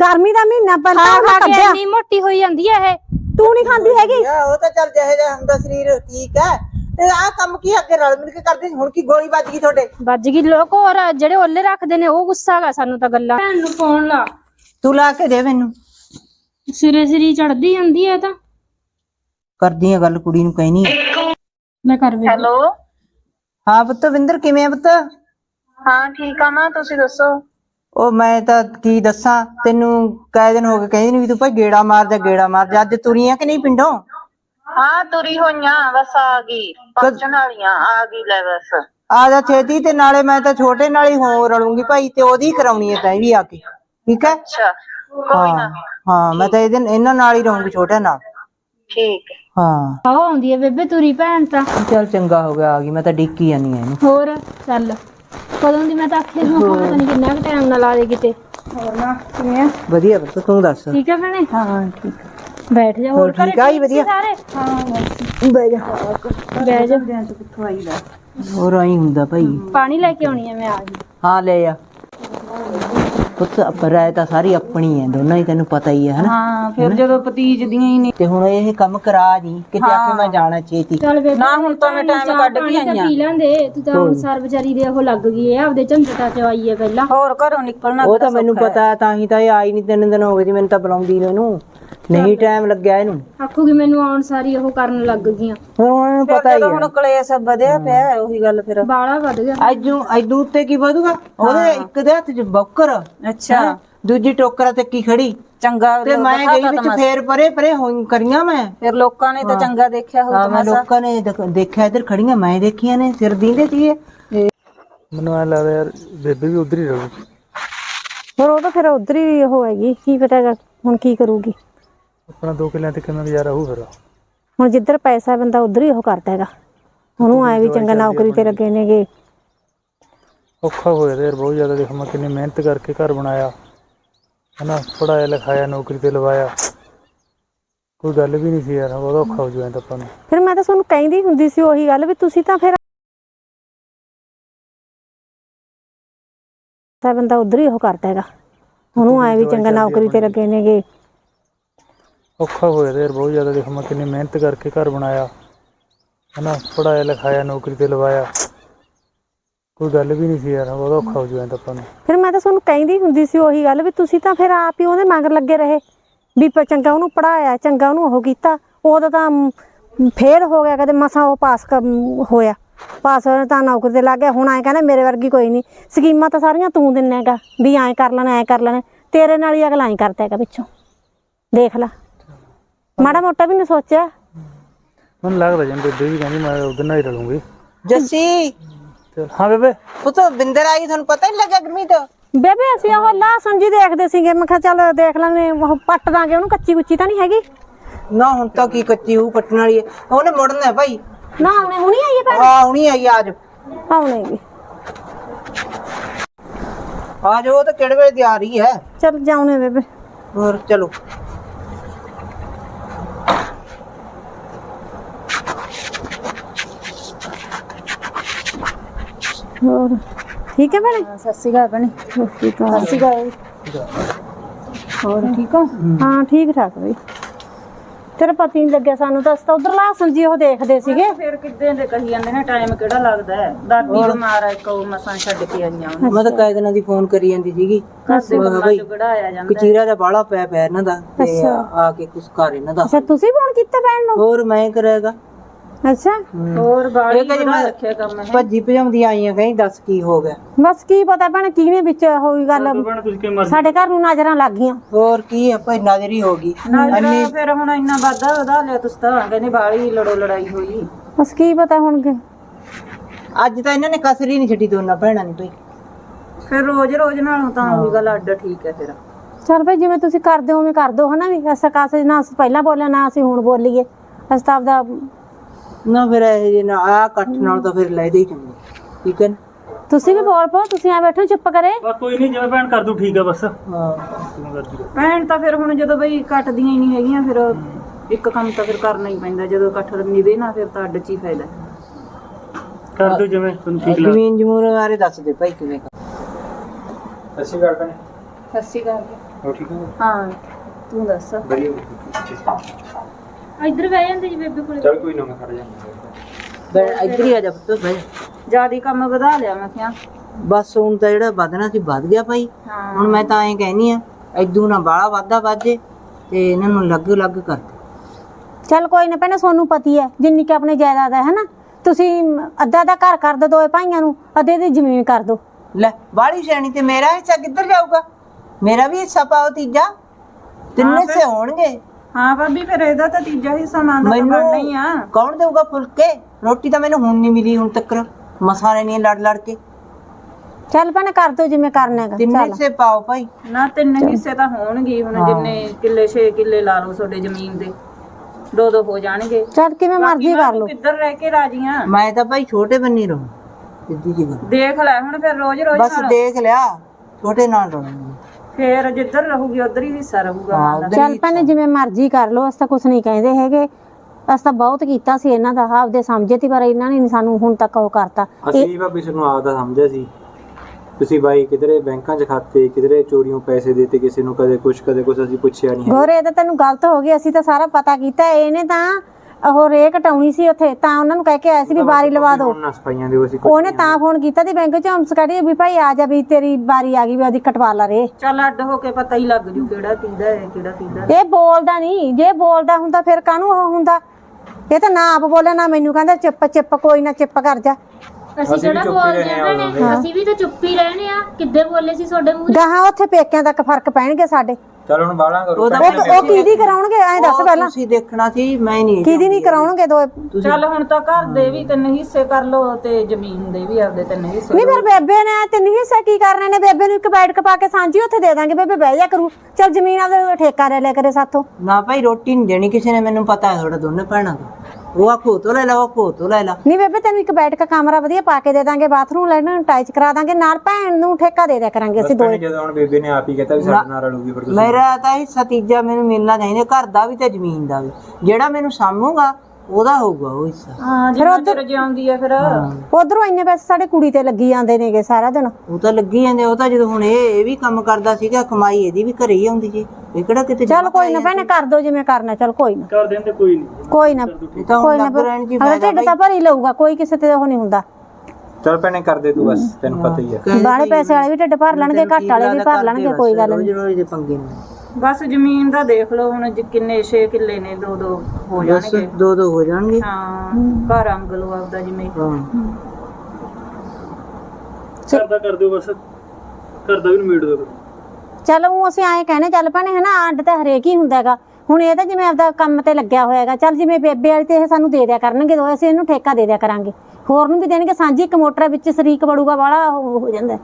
ਗਰਮੀ ਦਾ ਮਹੀਨਾ ਖਾ ਪਹਿਲਾਂ ਖਾ ਕੇ ਕੱਢਿਆ। ਇੰਨੀ ਮੋਟੀ ਹੋਈ ਜਾਂਦੀ ਹੈ ਇਹ। ਤੂੰ ਨਹੀਂ ਖਾਂਦੀ ਹੈਗੀ? ਉਹ ਤਾਂ ਚੱਲ ਜਿਹੇ ਜਿਹਾ ਹੁੰਦਾ ਸਰੀਰ ਠੀਕ ਹੈ। ਤੇ ਆਹ ਕੰਮ ਕੀ ਅੱਗੇ ਰਲ ਮਿਲ ਕੇ ਕਰਦੇ ਸੀ, ਹੁਣ ਕੀ ਗੋਲੀ ਵੱਜ ਗਈ ਤੁਹਾਡੇ? ਵੱਜ ਗਈ ਲੋਕ ਹੋਰ ਜਿਹੜੇ ਓਲੇ ਰੱਖਦੇ ਨੇ ਉਹ ਗੁੱਸਾ ਗਾ ਸਾਨੂੰ ਤਾਂ ਗੱਲਾਂ। ਭੈਣ ਨੂੰ ਫੋਨ ਲਾ। ਤੂੰ ਲਾ ਕੇ ਦੇ ਮੈਨੂੰ। ਸਿਰੇ ਸਿਰੀ ਚੜਦੀ ਜਾਂਦੀ ਹੈ ਤਾਂ। ਕਰਦੀ ਆ ਗੱਲ ਕੁੜੀ ਨੂੰ ਕਹਿਨੀ ਲੈ ਕਰ ਵੇ ਹੈਲੋ? ਹਾਂ ਪੁੱਤ ਵਿੰਦਰ ਕਿਵੇਂ ਆ ਪੁੱਤ? ਹਾਂ ਠੀਕ ਆ ਮੈਂ ਤੁਸੀਂ ਦੱਸੋ? ਉਹ ਮੈਂ ਤਾਂ ਕੀ ਦੱਸਾਂ ਤੈਨੂੰ ਕਈ ਦਿਨ ਹੋ ਗਏ ਕਹਿੰਦੀ ਨੀ ਵੀ ਤੂੰ ਭਾਈ ਗੇੜਾ ਮਾਰ ਜਾ ਗੇੜਾ ਮਾਰ ਜਾ ਅੱਜ ਤੁਰੀਆਂ ਕਿ ਨਹੀਂ ਪਿੰਡੋਂ? ਹਾਂ ਤੁਰੀ ਹੋਈਆਂ ਬਸ ਆ ਗਈ ਪਹੁੰਚਣ ਵਾਲੀਆਂ ਆ ਗਈ ਲੈ ਬਸ। ਆ ਜਾ ਛੇਤੀ ਤੇ ਨਾਲੇ ਮੈਂ ਤਾਂ ਛੋਟੇ ਨਾਲ ਹੀ ਹੋ ਰਲੂੰਗੀ ਭਾਈ ਤੇ ਉਹਦੀ ਕਰਾਉਣੀ ਹੈ ਤੈਂ ਵੀ ਆ ਕੇ ਠੀਕ ਹੈ? ਅੱਛਾ ਕੋਈ ਨਾ। ਹਾਂ ਮੈਂ ਤਾਂ ਇਹਦੇ ਇਹਨਾਂ ਨਾਲ ਹੀ ਰਹੂੰਗੀ ਛੋਟੇ ਨਾਲ। ਠੀਕ ਹੈ। ਆਉਂਦੀ ਹੈ ਬੇਬੇ ਤੁਰੀ ਭੈਣ ਤਾਂ। ਚੱਲ ਚੰਗਾ ਹੋ ਗਿਆ ਆ ਗਈ ਮੈਂ ਤਾਂ ਡਿੱਕੀ ਜਾਨੀ ਆ ਇਹਨੂੰ। ਹੋਰ ਚੱਲ। ਕਦੋਂ ਦੀ ਮੈਂ ਤਾਂ ਆਖੀ ਨੂੰ ਪਤਾ ਨਹੀਂ ਕਿੰਨਾ ਕੁ ਟਾਈਮ ਨਾਲ ਲਾ ਦੇ ਕਿਤੇ। ਵਧੀਆ ਪੁੱਤ ਤੂੰ ਦੱਸ। ਠੀਕ ਹੈ ਭੈਣੇ? ਹਾਂ ਠੀਕ ਬੈਠ ਜਾ ਹੋਰ ਹੋਰ ਘਰੇ ਠੀਕ ਆ? ਜੀ, ਵਧੀਆ? ਸੀ ਸਾਰੇ? ਬਹਿ ਜਾ। ਬਹਿ ਜਾ। ਹੋਰ ਆਈ ਹੁੰਦਾ ਭਾਈ। ਪਾਣੀ ਲੈ ਕੇ ਆਉਣੀ ਹੈ ਮੈਂ ਆ ਗਈ। ਹਾਂ ਲੈ ਆ। ਪੁੱਤ ਅਪਰਾਇ ਤਾਂ ਸਾਰੀ ਆਪਣੀ ਹੈ ਦੋਨਾਂ ਹੀ ਤੈਨੂੰ ਪਤਾ ਹੀ ਹੈ ਹਨਾ? ਹਾਂ ਫਿਰ ਜਦੋਂ ਪਤੀਜ ਦੀਆਂ ਹੀ ਨਹੀਂ ਤੇ ਹੁਣ ਇਹ ਕੰਮ ਕਰਾ ਜੀ ਕਿਤੇ ਆ ਕੇ ਮੈਂ ਜਾਣਾ ਚੱਲ ਬੇਬੇ ਨਾ ਹੁਣ ਤਾਂ ਮੈਂ ਟਾਈਮ ਕੱਢ ਕੇ ਪਾਣੀ ਤਾਂ ਪੀ ਲੈਂਦੇ ਤੂੰ ਤਾਂ ਹੁਣ ਸਰ ਵਿਚਾਰੀ ਦੇ ਉਹ ਲੱਗ ਗਈ ਹੈ ਆਪਦੇ ਝੰਡਟਾਂ ਚ ਆਈ ਹੈ ਪਹਿਲਾਂ। ਹੋਰ ਘਰੋਂ ਨਿਕਲਣਾ ਉਹ ਤਾਂ ਮੈਨੂੰ ਪਤਾ ਤਾਂ ਹੀ ਤਾਂ ਇਹ ਆਈ ਨਹੀਂ ਤਿੰਨ ਦਿਨ ਹੋ ਗਏ ਜੀ ਮੈਨੂੰ ਤਾਂ ਬੁਲਾਉਂਦੀ ਨੂੰ ਇਹਨੂੰ ਨਹੀਂ ਟਾਈਮ ਲੱਗਿਆ ਇਹਨੂੰ। ਆਖੂਗੀ ਮੈਨੂੰ ਆਉਣ ਸਾਰੀ ਉਹ ਕਰਨ ਲੱਗ ਗਈਆਂ। ਹੁਣ ਉਹਨਾਂ ਨੂੰ ਪਤਾ ਹੀ ਹੈ ਹੁਣ ਕਲੇਸ਼ ਵਧਿਆ ਪਿਆ ਹੈ, ਉਹੀ ਗੱਲ ਫਿਰ। ਬਾਲਾ ਵੱਧ ਗਿਆ। ਅਜੂ ਅਜੂ ਉੱਤੇ ਕੀ ਵਧੂਗਾ? ਉਹਦੇ ਇੱਕ ਦੇ ਹੱਥ 'ਚ ਬੌਕਰ। ਅੱਛਾ। ਦੂਜੀ ਟੋਕਰਾ ਤੇ ਕੀ ਖੜੀ? ਚੰਗਾ ਤੇ ਮੈਂ ਗਈ ਵਿੱਚ ਫੇਰ ਪਰੇ ਪਰੇ ਹੋਈ ਕਰੀਆਂ ਮੈਂ। ਫਿਰ ਲੋਕਾਂ ਨੇ ਤਾਂ ਚੰਗਾ ਦੇਖਿਆ ਹੋਊ ਹਾਂ ਮੈਂ ਲੋਕਾਂ ਨੇ ਦੇਖ- ਦੇਖਿਆ ਇੱਧਰ ਖੜੀਆਂ ਮੈਂ ਦੇਖੀਆਂ ਨੇ ਸਿਰ ਦੀਂਦੇ ਸੀਗੇ। ਮੈਨੂੰ ਐ ਲੱਗਦਾ ਯਾਰ ਬੇਬੇ ਵੀ ਉਧਰ ਹੀ ਰਹੂ। ਹੋਰ ਉਹ ਤਾਂ ਫਿਰ ਉਧਰ ਹੀ ਉਹ ਹੈਗੀ ਕੀ ਪਤਾ ਹੈਗਾ ਹੁਣ ਕੀ ਕਰੂਗੀ। ਆਪਣਾ ਦੋ ਕਿੱਲਿਆਂ ਤੇ ਕਿਵੇਂ ਗੁਜ਼ਾਰਾ ਹੋਊ ਫਿਰ? ਹੁਣ ਜਿੱਧਰ ਪੈਸਾ ਹੈ ਬੰਦਾ ਉਧਰ ਹੀ ਉਹ ਕਰਦਾ ਹੈਗਾ। ਉਹਨੂੰ ਆਏ ਵੀ ਚੰਗਾ ਨੌਕਰੀ ਤੇ ਲੱਗੇ ਨੇਗੇ। ਔਖਾ ਹੋ ਜਾਂਦਾ ਯਾਰ ਬਹੁਤ ਜ਼ਿਆਦਾ ਦੇਖ ਮੈਂ ਕਿੰਨੀ ਮਿਹਨਤ ਕਰਕੇ ਘਰ ਬਣਾਇਆ। ਹਨਾ ਪੜਾਇਆ ਲਿਖਾਇਆ ਨੌਕਰੀ ਤੇ ਲਵਾਇਆ। ਕੋਈ ਗੱਲ ਵੀ ਨਹੀਂ ਸੀ ਯਾਰ ਬਹੁਤ ਔਖਾ ਹੋ ਜਾਂਦਾ ਆਪਾਂ ਨੂੰ। ਫਿਰ ਮੈਂ ਤਾਂ ਤੁਹਾਨੂੰ ਕਹਿੰਦੀ ਹੁੰਦੀ ਸੀ ਉਹੀ ਗੱਲ ਵੀ ਤੁਸੀਂ ਤਾਂ ਫਿਰ ਤਾਂ ਬੰਦਾ ਉਧਰ ਹੀ ਉਹ ਕਰਦਾ ਹੈਗਾ। ਉਹਨੂੰ ਆਏ ਵੀ ਚੰਗਾ ਨੌਕਰੀ ਤੇ ਲੱਗੇ ਨੇਗੇ। ਔਖਾ ਹੋ ਜਾਂਦਾ ਯਾਰ ਬਹੁਤ ਜ਼ਿਆਦਾ ਦੇਖ ਮੈਂ ਕਿੰਨੀ ਮਿਹਨਤ ਕਰਕੇ ਘਰ ਬਣਾਇਆ, ਹਨਾ ਪੜਾਇਆ ਲਿਖਾਇਆ, ਨੌਕਰੀ ਤੇ ਲਵਾਇਆ। ਕੋਈ ਗੱਲ ਵੀ ਨਹੀਂ ਸੀ ਯਾਰ ਬਹੁਤ ਔਖਾ ਹੋ ਜਾਂਦਾ ਆਪਾਂ ਨੂੰ। ਫਿਰ ਮੈਂ ਤਾਂ ਤੁਹਾਨੂੰ ਕਹਿੰਦੀ ਹੁੰਦੀ ਸੀ ਉਹੀ ਗੱਲ ਵੀ ਤੁਸੀਂ ਤਾਂ ਫਿਰ ਆਪ ਹੀ ਉਹਦੇ ਮਗਰ ਲੱਗੇ ਰਹੇ, ਵੀ ਪ- ਚੰਗਾ ਉਹਨੂੰ ਪੜਾਇਆ ਚੰਗਾ ਉਹਨੂੰ ਉਹ ਕੀਤਾ ਉਦੋਂ ਤਾਂ ਫੇਲ ਹੋ ਗਿਆ, ਕਦੇ ਮਸਾ ਉਹ ਪਾਸ ਹੋਇਆ। ਪਾਸ ਹੋਇਆ ਤਾਂ ਨੌਕਰੀ ਤੇ ਲੱਗ ਗਿਆ, ਹੁਣ ਐ ਕਹਿੰਦਾ ਮੇਰੇ ਵਰਗੀ ਕੋਈ ਨਹੀਂ। ਸਕੀਮਾਂ ਤਾਂ ਸਾਰੀਆਂ ਤੂੰ ਦਿੰਨਾ ਹੈਗਾ, ਵੀ ਐਂ ਕਰ ਲੈਣਾ, ਐਂ ਕਰ ਲੈਣਾ, ਤੇਰੇ ਨਾਲ ਹੀ ਅਗਲਾ ਐਂ ਕਰਦਾ ਹੈਗਾ ਪਿੱਛੋਂ। ਦੇਖ ਲੈ। ਮਾੜਾ ਮੋਟਾ ਵੀ ਨਹੀਂ ਸੋਚਿਆ। ਮੈਨੂੰ ਲੱਗਦਾ ਜਿਵੇਂ ਬੇਬੇ ਵੀ ਕਹਿੰਦੀ ਮੈਂ ਉਹਦੇ ਨਾਲ ਹੀ ਰਲੂੰਗੀ। ਜੱਸੀ। ਚਲ ਹਾਂ ਬੇਬੇ। ਪੁੱਤ ਬਿੰਦਰ ਆਈ ਤੁਹਾਨੂੰ ਪਤਾ ਨਹੀਂ ਲੱਗਾ ਗਰਮੀ ਤੋਂ? ਬੇਬੇ ਅਸੀਂ ਉਹ ਲਾਸਣ ਜੀ ਦੇਖਦੇ ਸੀਗੇ ਮੈਂ ਕਿਹਾ ਚੱਲ ਦੇਖ ਲਾਂਗੇ ਉਹ ਪੱਟ ਦਾਂਗੇ ਉਹਨੂੰ ਕੱਚੀ ਕੁੱਚੀ ਤਾਂ ਨਹੀਂ ਹੈਗੀ? ਨਾ ਹੁਣ ਤਾਂ ਕੀ ਕੱਚੀ ਹੂ ਪੱਟਣ ਵਾਲੀ ਹੈ। ਉਹਨੇ ਮੁੜਨਾ ਹੈ ਭਾਈ। ਨਾ ਉਹਨੇ ਹੁਣੀ ਆਈ ਹੈ ਆ ਹੁਣੀ ਆਈ ਆਜ। ਆਉਣੇ ਵੀ ਆਜ ਉਹ ਤਾਂ ਕਿਹੜੇ ਵੇਲੇ ਦੀ ਆ ਰਹੀ ਹੈ। ਚੱਲ ਜਾਉਣੇ ਬੇਬੇ। ਹੋਰ ਚਲੋ। ਹੋਰ। ਠੀਕ ਹੈ ਭੈਣੇ? ਸਤਿ ਸ਼੍ਰੀ ਅਕਾਲ ਭੈਣੇ। ਸਤਿ ਸ਼੍ਰੀ ਅਕਾਲ। ਹੋਰ ਠੀਕ ਹੋ? ਹਾਂ ਠੀਕ ਠਾਕ ਬਈ। ਤੇਰਾ ਪਤੀ ਨਹੀਂ ਲੱਗਿਆ ਸਾਨੂੰ ਤਾਂ ਅਸੀਂ ਤਾਂ ਉਧਰ ਲਾਸਣ ਜੀ ਉਹ ਦੇਖਦੇ ਸੀਗੇ। ਫਿਰ ਕਿੱਦਾਂ ਦੇ ਕਹੀ ਜਾਂਦੇ ਨੇ ਟਾਈਮ ਕਿਹੜਾ ਲੱਗਦਾ ਹੈ? ਦਾਦੀ ਬਿਮਾਰ ਹੈ ਕੋ ਮਸਾਂ ਛੱਡ ਕੇ ਆਈਆਂ। ਮੈਂ ਤਾਂ ਕਈ ਦਿਨਾਂ ਦੀ ਫੋਨ ਕਰੀ ਜਾਂਦੀ ਸੀਗੀ। ਘਰ ਕਚੀਰਾ ਦਾ ਬਾਲਾ ਪਿਆ ਪਿਆ ਇਹਨਾਂ ਦਾ ਤੇ ਆ ਕੇ ਕੁਛ ਕਰ ਇਹਨਾਂ ਦਾ। ਅੱਛਾ ਤੁਸੀਂ ਫੋਨ ਕੀਤਾ ਭੈਣ ਨੂੰ? ਹੋਰ ਮੈਂ ਕਰਾਂਗਾ ਅੱਛਾ। ਹੋਰ ਬਾਲੀ ਇਹ ਕਹਿੰਦੀ ਬਣਾ ਮੈਂ- ਰੱਖਿਆ ਕੰਮ ਹੈ ਭੱਜੀ ਭਜਾਉਂਦੀ ਆਈਆਂ ਕਹੀਂ ਦੱਸ ਕੀ ਹੋ ਗਿਆ। ਬਸ ਕੀ ਪਤਾ ਭੈਣ ਕਿਹਨੇ ਵਿੱਚ ਹੋਈ ਗੱਲ? ਭੈਣ ਤੁਸੀਂ ਕਿਵੇਂ ਸਾਡੇ ਘਰ ਨੂੰ ਨਜ਼ਰਾਂ ਲੱਗ ਗਈਆਂ। ਹੋਰ ਕੀ ਆ ਭਾਈ ਨਜ਼ਰੀ ਹੋ ਗਈ। ਨਾਲੇ ਫਿਰ ਹੁਣ ਇੰਨਾ ਵਾਧਾ ਵਧਾ ਲਿਆ ਤੁਸੀਂ ਤਾਂ ਕਹਿੰਦੇ ਬਾਲੀ ਲੜੋ ਲੜਾਈ ਹੋਈ। ਬਸ ਕੀ ਪਤਾ ਹੁਣ ਕਿ ਅੱਜ ਤਾਂ ਇਹਨਾਂ ਨੇ ਕਸਰੀ ਨਹੀਂ ਛੱਡੀ ਦੋਨਾਂ ਭੈਣਾਂ ਨੇ ਭਾਈ। ਫਿਰ ਰੋਜ਼ ਰੋਜ਼ ਨਾਲੋਂ ਤਾਂ ਉਹੀ ਗੱਲ ਅੱਡ ਠੀਕ ਹੈ ਫਿਰ। ਚਲ ਭਾਈ ਜਿਵੇਂ ਤੁਸੀਂ ਕਰਦੇ ਹੋ ਉਵੇਂ ਕਰ ਦਿਓ ਹਨਾ ਵੀ। ਅਸਾਂ ਕਾਸੇ ਨਾ ਅਸੀਂ ਪਹਿਲਾਂ ਬੋਲਿਆ ਨਾ ਅਸੀਂ ਹੁਣ ਬੋਲੀਏ। ਅਸੀਂ ਤਾਂ ਆਪਦਾ ਨਾ ਫਿਰ ਇਹ ਜੇ ਨਾ ਆ ਇਕੱਠ ਨਾਲ ਤਾਂ ਫਿਰ ਲੈਦੇ ਹੀ ਚੰਗੇ। ਠੀਕ ਹੈ ਨਾ? ਤੁਸੀਂ ਵੀ ਬੋਲ ਪੋ ਤੁਸੀਂ ਆ ਬੈਠੋ ਚੁੱਪ ਕਰੇ। ਬਸ ਕੋਈ ਨਹੀਂ ਜਿਵੇਂ ਭੈਣ ਕਰ ਦੂ ਠੀਕ ਆ ਬਸ। ਹਾਂ। ਭੈਣ ਤਾਂ ਫਿਰ ਹੁਣ ਜਦੋਂ ਬਈ ਕੱਟਦੀਆਂ ਹੀ ਨਹੀਂ ਹੈਗੀਆਂ ਫਿਰ ਇੱਕ ਕੰਮ ਤਾਂ ਫਿਰ ਕਰਨਾ ਹੀ ਪੈਂਦਾ ਜਦੋਂ ਇਕੱਠ ਨਿਵੇ ਨਾ ਫਿਰ ਤਾਂ ਅੱਡ ਚ ਹੀ ਫਾਇਦਾ। ਕਰ ਦੂ ਜਿਵੇਂ ਤੁਹਾਨੂੰ ਠੀਕ ਲੱਗੇ ਜ਼ਮੀਨ ਜਮੂਨ ਬਾਰੇ ਦੱਸ ਦੇ ਭਾਈ ਕਿਵੇਂ ਕਰ ਸਤਿ ਸ਼੍ਰੀ ਅਕਾਲ ਹੋ ਠੀਕ ਹੋ? ਹਾਂ ਤੂੰ ਦੱਸ। ਬੜੀ ਇੱਧਰ ਬਹਿ ਜਾਂਦੇ ਜੀ ਬੇਬੇ ਕੋਲੇ। ਚਲ ਕੋਈ ਨਾ ਮੈਂ ਖੜ ਜਾਂਦਾ ਇੱਧਰ ਹੀ ਆ ਜਾ ਪੁੱਤ ਬਹਿ ਜਿਆਦੀ ਕੰਮ ਵਧਾ ਲਿਆ ਮੈਂ ਕਿਹਾ। ਬਸ ਹੁਣ ਤਾਂ ਜਿਹੜਾ ਵਧਣਾ ਸੀ ਵੱਧ ਗਿਆ ਭਾਈ। ਹਾਂ। ਹੁਣ ਮੈਂ ਤਾਂ ਐਂ ਕਹਿਨੀ ਆ ਐਦੂ ਨਾ ਬਾਲਾ ਵਾਧਾ ਵਾਜੇ ਤੇ ਇਹਨਾਂ ਨੂੰ ਲੱਗ ਲੱਗ ਕਰ। ਦੇ। ਚੱਲ ਕੋਈ ਨਾ ਭੈਣੇ ਸੋਨੂੰ ਪਤੀ ਹੈ ਜਿੰਨੀ ਕਿ ਆਪਣੇ ਜਾਇਦਾਦ ਹੈ ਹਨਾ? ਤੁਸੀਂ ਅੱਧਾ ਦਾ ਘਰ ਕਰ ਦੋ ਦੋਏ ਭਾਈਆਂ ਨੂੰ ਅੱਧੇ ਦੀ ਜ਼ਮੀਨ ਕਰ ਦੋ। ਲੈ ਬਾਲੀ ਸ਼ੈਣੀ ਤੇ ਮੇਰਾ ਹਿੱਸਾ ਕਿੱਧਰ ਜਾਊਗਾ? ਮੇਰਾ ਵੀ ਹਿੱਸਾ ਪਾਓ ਤੀਜਾ। ਤਿੰਨੇ ਸੇ ਹੋਣਗੇ। ਹਾਂ ਭਾਬੀ ਫਿਰ ਇਹਦਾ ਤਾਂ ਤੀਜਾ ਹਿੱਸਾ ਮੰਨਦਾ ਤਾਂ ਬਣਨਾ ਹੀ ਆ। ਮੈਨੂੰ ਕੌਣ ਦੇਊਗਾ ਫੁਲਕੇ? ਰੋਟੀ ਤਾਂ ਮੈਨੂੰ ਹੁਣ ਨਹੀਂ ਮਿਲੀ ਹੁਣ ਤੱਕ ਮਸਾਲੇ ਨਹੀਂ ਲੜ ਲੜ ਕੇ। ਚੱਲ ਭੈਣੇ ਕਰ ਦੋ ਜਿਵੇਂ ਕਰਨਾ ਹੈਗਾ। ਤਿੰਨੇ ਚੱਲ। ਸੇ ਪਾਓ ਭਾਈ। ਨਾ ਤਿੰਨ ਹਿੱਸੇ ਤਾਂ ਹੋਣਗੇ ਹੀ ਹੁਣ ਜਿੰਨੇ ਕਿੱਲੇ 6 ਕਿੱਲੇ ਲਾ ਲਓ ਤੁਹਾਡੇ ਜ਼ਮੀਨ ਦੇ। ਦੋ ਦੋ ਹੋ ਜਾਣਗੇ। ਚੱਲ ਕਿਵੇਂ ਮਰਜ਼ੀ ਕਰ ਲਓ। ਕਿੱਧਰ ਰਹਿ ਕੇ ਰਾਜੀਆਂ? ਮੈਂ ਤਾਂ ਭਾਈ ਛੋਟੇ ਬੰਨੀ ਰਹੂੰ। ਸਿੱਧੀ ਜੀ ਗੱਲ। ਦੇਖ ਲੈ ਹੁਣ ਫਿਰ ਰੋਜ਼ ਰੋਜ਼ ਬਸ ਦੇਖ ਲਿਆ ਛੋਟੇ ਨਾਲ ਰਹੂੰਗੀ ਫਿਰ ਜਿੱਧਰ ਰਹੂਗੀ ਉਧਰ ਹੀ ਹਿੱਸਾ ਰਹੂਗਾ। ਹਾਂ ਦਾ ਚੱਲ ਭੈਣੇ ਜਿਵੇਂ ਮਰਜ਼ੀ ਕਰ ਲਓ ਅਸੀਂ ਤਾਂ ਕੁਝ ਨਹੀਂ ਕਹਿੰਦੇ ਹੈਗੇ। ਅਸੀਂ ਤਾਂ ਬਹੁਤ ਕੀਤਾ ਸੀ ਇਹਨਾਂ ਦਾ ਆਪਦੇ ਸਮਝੇ ਤੀ ਪਰ ਇਹਨਾਂ ਨੇ ਨੀ ਸਾਨੂੰ ਹੁਣ ਤੱਕ ਉਹ ਕਰਤਾ। ਅਸੀਂ ਭਾਬੀ ਤੁਹਾਨੂੰ ਆਪਦਾ ਸਮਝਿਆ ਸੀ। ਤੁਸੀਂ ਬਾਈ ਕਿਧਰੇ ਬੈਂਕਾਂ 'ਚ ਖਾਤੇ ਕਿਧਰੇ ਚੋਰੀਆਂ ਪੈਸੇ ਦੇਤੇ ਕਿਸੇ ਨੂੰ ਕਦੇ ਕੁਛ ਕਦੇ ਕੁਛ ਅਸੀਂ ਪੁੱਛਿਆ ਨਹੀਂ ਗੋਰੇ ਇਹ ਤਾਂ ਤੈਨੂੰ ਗਲਤ ਹੋ ਗਈ ਅਸੀਂ ਤਾਂ ਸਾਰਾ ਪਤਾ ਕੀਤਾ। ਇਹਨੇ ਤਾਂ ਉਹ ਰੇ ਕਟਾਉਣੀ ਸੀ ਉੱਥੇ ਤਾਂ ਉਹਨਾਂ ਨੂੰ ਕਹਿ ਕੇ ਆਏ ਸੀ ਵੀ ਬਾਰੀ ਲਵਾ ਦਿਓ। ਅਸੀਂ ਉਹਨੇ ਤਾਂ ਫੋਨ ਕੀਤਾ ਤੇ ਬੈਂਕ ਚ ਹਮਸ ਕਰੀ ਵੀ ਭਾਈ ਆ ਜਾ ਵੀ ਤੇਰੀ ਬਾਰੀ ਆ ਗਈ ਵੀ ਉਹਦੀ ਕਟਵਾ ਲਾ ਰੇ। ਚੱਲ ਅੱਡ ਹੋ ਕੇ ਪਤਾ ਹੀ ਲੱਗ ਜੂ ਕਿਹੜਾ ਕਿਹਦਾ ਹੈ ਕਿਹੜਾ ਕਿਹਦਾ ਇਹ ਬੋਲਦਾ ਨਹੀਂ ਜੇ ਬੋਲਦਾ ਹੁੰਦਾ ਫਿਰ ਕਾਹਨੂੰ ਉਹ ਹੁੰਦਾ? ਇਹ ਤਾਂ ਨਾ ਆਪ ਬੋਲੇ ਨਾ ਮੈਨੂੰ ਕਹਿੰਦਾ ਚੁੱਪ ਚੁੱਪ ਕੋਈ ਨਾ ਚੁੱਪ ਕਰ ਜਾ। ਅਸੀਂ ਕਿਹੜਾ ਬੋਲਦੇ ਆ ਭੈਣੇ? ਅਸੀਂ ਵੀ ਤਾਂ ਚੁੱਪ ਹੀ ਰਹਿਣੇ ਆ। ਕਿੱਦੇ ਬੋਲੇ ਸੀ ਤੁਹਾਡੇ ਮੂੰਹ ਗਾਹਾਂ ਉੱਥੇ ਪੇਕਿਆਂ ਤੱਕ ਫ਼ਰਕ ਪੈਣਗੇ ਸਾਡੇ। ਚਲ ਹੁਣ ਬਾਲਾਂ ਕਰੋ ਉਹ ਉਹ ਕਿਹਦੀ ਕਰਾਉਣਗੇ? ਐਂ ਦੱਸ ਪਹਿਲਾਂ। ਤੁਸੀਂ ਦੇਖਣਾ ਸੀ ਮੈਂ ਨਹੀਂ ਕਿਹਦੀ ਨਹੀਂ ਕਰਾਉਣਗੇ ਦੋ? ਚੱਲ ਹੁਣ ਤਾਂ ਘਰ ਦੇ ਵੀ ਤਿੰਨ ਹਿੱਸੇ ਕਰ ਲਓ ਤੇ ਜ਼ਮੀਨ ਦੇ ਵੀ ਆਪਦੇ ਤਿੰਨ ਹਿੱਸੇ ਨਹੀਂ ਫਿਰ ਬੇਬੇ ਨੇ ਤਿੰਨ ਹਿੱਸੇ ਕੀ ਕਰਨੇ ਨੇ? ਬੇਬੇ ਨੂੰ ਇੱਕ ਬੈਠਕ ਪਾ ਕੇ ਸਾਂਝੀ ਉੱਥੇ ਦੇ ਦਾਂਗੇ। ਬੇਬੇ ਬਹਿ ਜਾ ਕਰੂ। ਚਲ ਜ਼ਮੀਨ ਆਪਦੇ ਠੇਕਾ ਲੈ ਲਿਆ ਕਰੇ ਸਾਥੋਂ। ਨਾ ਭਾਈ ਰੋਟੀ ਨਹੀਂ ਦੇਣੀ ਕਿਸੇ ਨੇ ਮੈਨੂੰ ਪਤਾ ਹੈ ਤੁਹਾਡਾ ਦੋਨੇ ਭੈਣਾਂ ਦਾ। ਉਹ ਆਖੋ ਤੋਂ ਲੈ ਲਾ ਉਹ ਆਖੋ ਤੋਂ ਲੈ ਲਾ। ਨਹੀਂ ਬੇਬੇ ਤੈਨੂੰ ਇੱਕ ਬੈਠਕ ਕਮਰਾ ਵਧੀਆ ਪਾ ਕੇ ਦੇ ਦਾਂਗੇ ਬਾਥਰੂਮ ਲੈਣਾ ਅਟੈਚ ਕਰਾ ਦਾਂਗੇ ਨਾਲ ਭੈਣ ਨੂੰ ਠੇਕਾ ਦੇ ਦਿਆ ਕਰਾਂਗੇ ਅਸੀਂ ਦੋਏ। ਜਦੋਂ ਹੁਣ ਬੇਬੇ ਨੇ ਆਪ ਹੀ ਕਹਿਤਾ ਵੀ ਸਾਡੇ ਨਾਲ ਰਲੂਗੀ ਫਿਰ ਤੁਸੀਂ ਮੇਰਾ ਤਾਂ ਹਿੱਸਾ ਤੀਜਾ ਮੈਨੂੰ ਮਿਲਣਾ ਚਾਹੀਦਾ ਘਰ ਦਾ ਵੀ ਤੇ ਜ਼ਮੀਨ ਦਾ ਵੀ। ਜਿਹੜਾ ਮੈਨੂੰ ਸਾਂਭੂਗਾ ਉਹਦਾ ਹੋਊਗਾ ਉਹ ਹਿੱਸਾ। ਹਾਂ ਜਿੰਨਾ ਚਿਰ ਜਿਉਂਦੀ ਆ ਫਿਰ। ਉਧਰੋਂ ਇੰਨੇ ਪੈਸੇ ਸਾਡੇ ਕੁੜੀ ਤੇ ਲੱਗੀ ਜਾਂਦੇ ਨੇਗੇ ਸਾਰਾ ਦਿਨ। ਉਹ ਤਾਂ ਲੱਗੀ ਜਾਂਦੇ ਉਹ ਤਾਂ ਜਦੋਂ ਹੁਣ ਇਹ ਇਹ ਵੀ ਕੰਮ ਕਰਦਾ ਸੀਗਾ ਕਮਾਈ ਇਹਦੀ ਵੀ ਘਰੇ ਹੀ ਆਉਂਦੀ ਜੀ ਇਹ ਕਿਹੜਾ ਕਿਤੇ ਚੱਲ ਕੋਈ ਨਾ ਭੈਣੇ ਕਰ ਦੋ ਜਿਵੇਂ ਕਰਨਾ ਚੱਲ ਕੋਈ ਨਾ। ਕਰ ਦੇਣ ਤੇ ਕੋਈ ਨਹੀਂ ਕੋਈ ਨਾ। ਤਾਂ ਹੁਣ ਲੱਗ ਰਹਿਣ ਜੀ ਅਗਰ ਢਿੱਡ ਤਾਂ ਭਰੀ ਲਊਗਾ ਕੋਈ ਕਿਸੇ ਤੇ ਉਹ ਨਹੀਂ ਹੁੰਦਾ। ਚਲ ਭੈਣੇ ਕਰ ਦੇ ਤੂੰ ਬਸ ਤੈਨੂੰ ਪਤਾ ਹੀ ਹੈ ਬਾਹਲੇ ਪੈਸੇ ਵਾਲੇ ਵੀ ਢਿੱਡ ਭਰ ਲੈਣਗੇ ਘੱਟ ਵਾਲੇ ਵੀ ਭਰ ਲੈਣਗੇ ਕੋਈ ਗੱਲ ਨਹੀਂ। ਰੋਜ਼ ਰੋਜ਼ ਦੇ ਪੰਗੇ ਨੇ। ਬਸ ਜ਼ਮੀਨ ਦਾ ਦੇਖ ਲਓ ਹੁਣ ਜੇ ਕਿੰਨੇ 6 ਕਿੱਲੇ ਨੇ ਦੋ ਦੋ ਹੋ ਬਸ ਜਾਣਗੇ। ਦੋ ਦੋ ਹੋ ਜਾਣਗੇ। ਹਾਂ ਘਰ ਅੰਗ ਲਓ ਆਪਦਾ ਜਿਵੇਂ। ਹਾਂ। ਕਰਦਾ ਕਰ ਦਿਓ ਬਸ ਕਰਦਾ ਵੀ ਨਿਮੇੜ ਦਿਓ ਚੱਲ ਉਹ ਅਸੀਂ ਐਂ ਕਹਿੰਦੇ ਚੱਲ ਭੈਣੇ ਹਨਾ ਅੱਡ ਤਾਂ ਹਰੇਕ ਹੀ ਹੁੰਦਾ ਹੈਗਾ। ਹੁਣ ਇਹ ਤਾਂ ਜਿਵੇਂ ਆਪਦਾ ਕੰਮ ਤੇ ਲੱਗਿਆ ਹੋਇਆ ਹੈਗਾ ਚੱਲ ਜਿਵੇਂ ਬੇਬੇ ਵਾਲੀ ਤੇ ਇਹ ਸਾਨੂੰ ਦੇ ਦਿਆ ਕਰਨਗੇ ਦੋ ਅਸੀਂ ਇਹਨੂੰ ਠੇਕਾ ਦੇ ਦਿਆ ਕਰਾਂਗੇ। ਹੋਰ ਨੂੰ ਵੀ ਦੇਣਗੇ ਸਾਂਝੀ ਇੱਕ ਮੋਟਰ ਵਿੱਚ ਸ਼ਰੀਕ ਬੜੂਗਾ ਵਾਲਾ ਹੋ ਜਾਂਦਾ।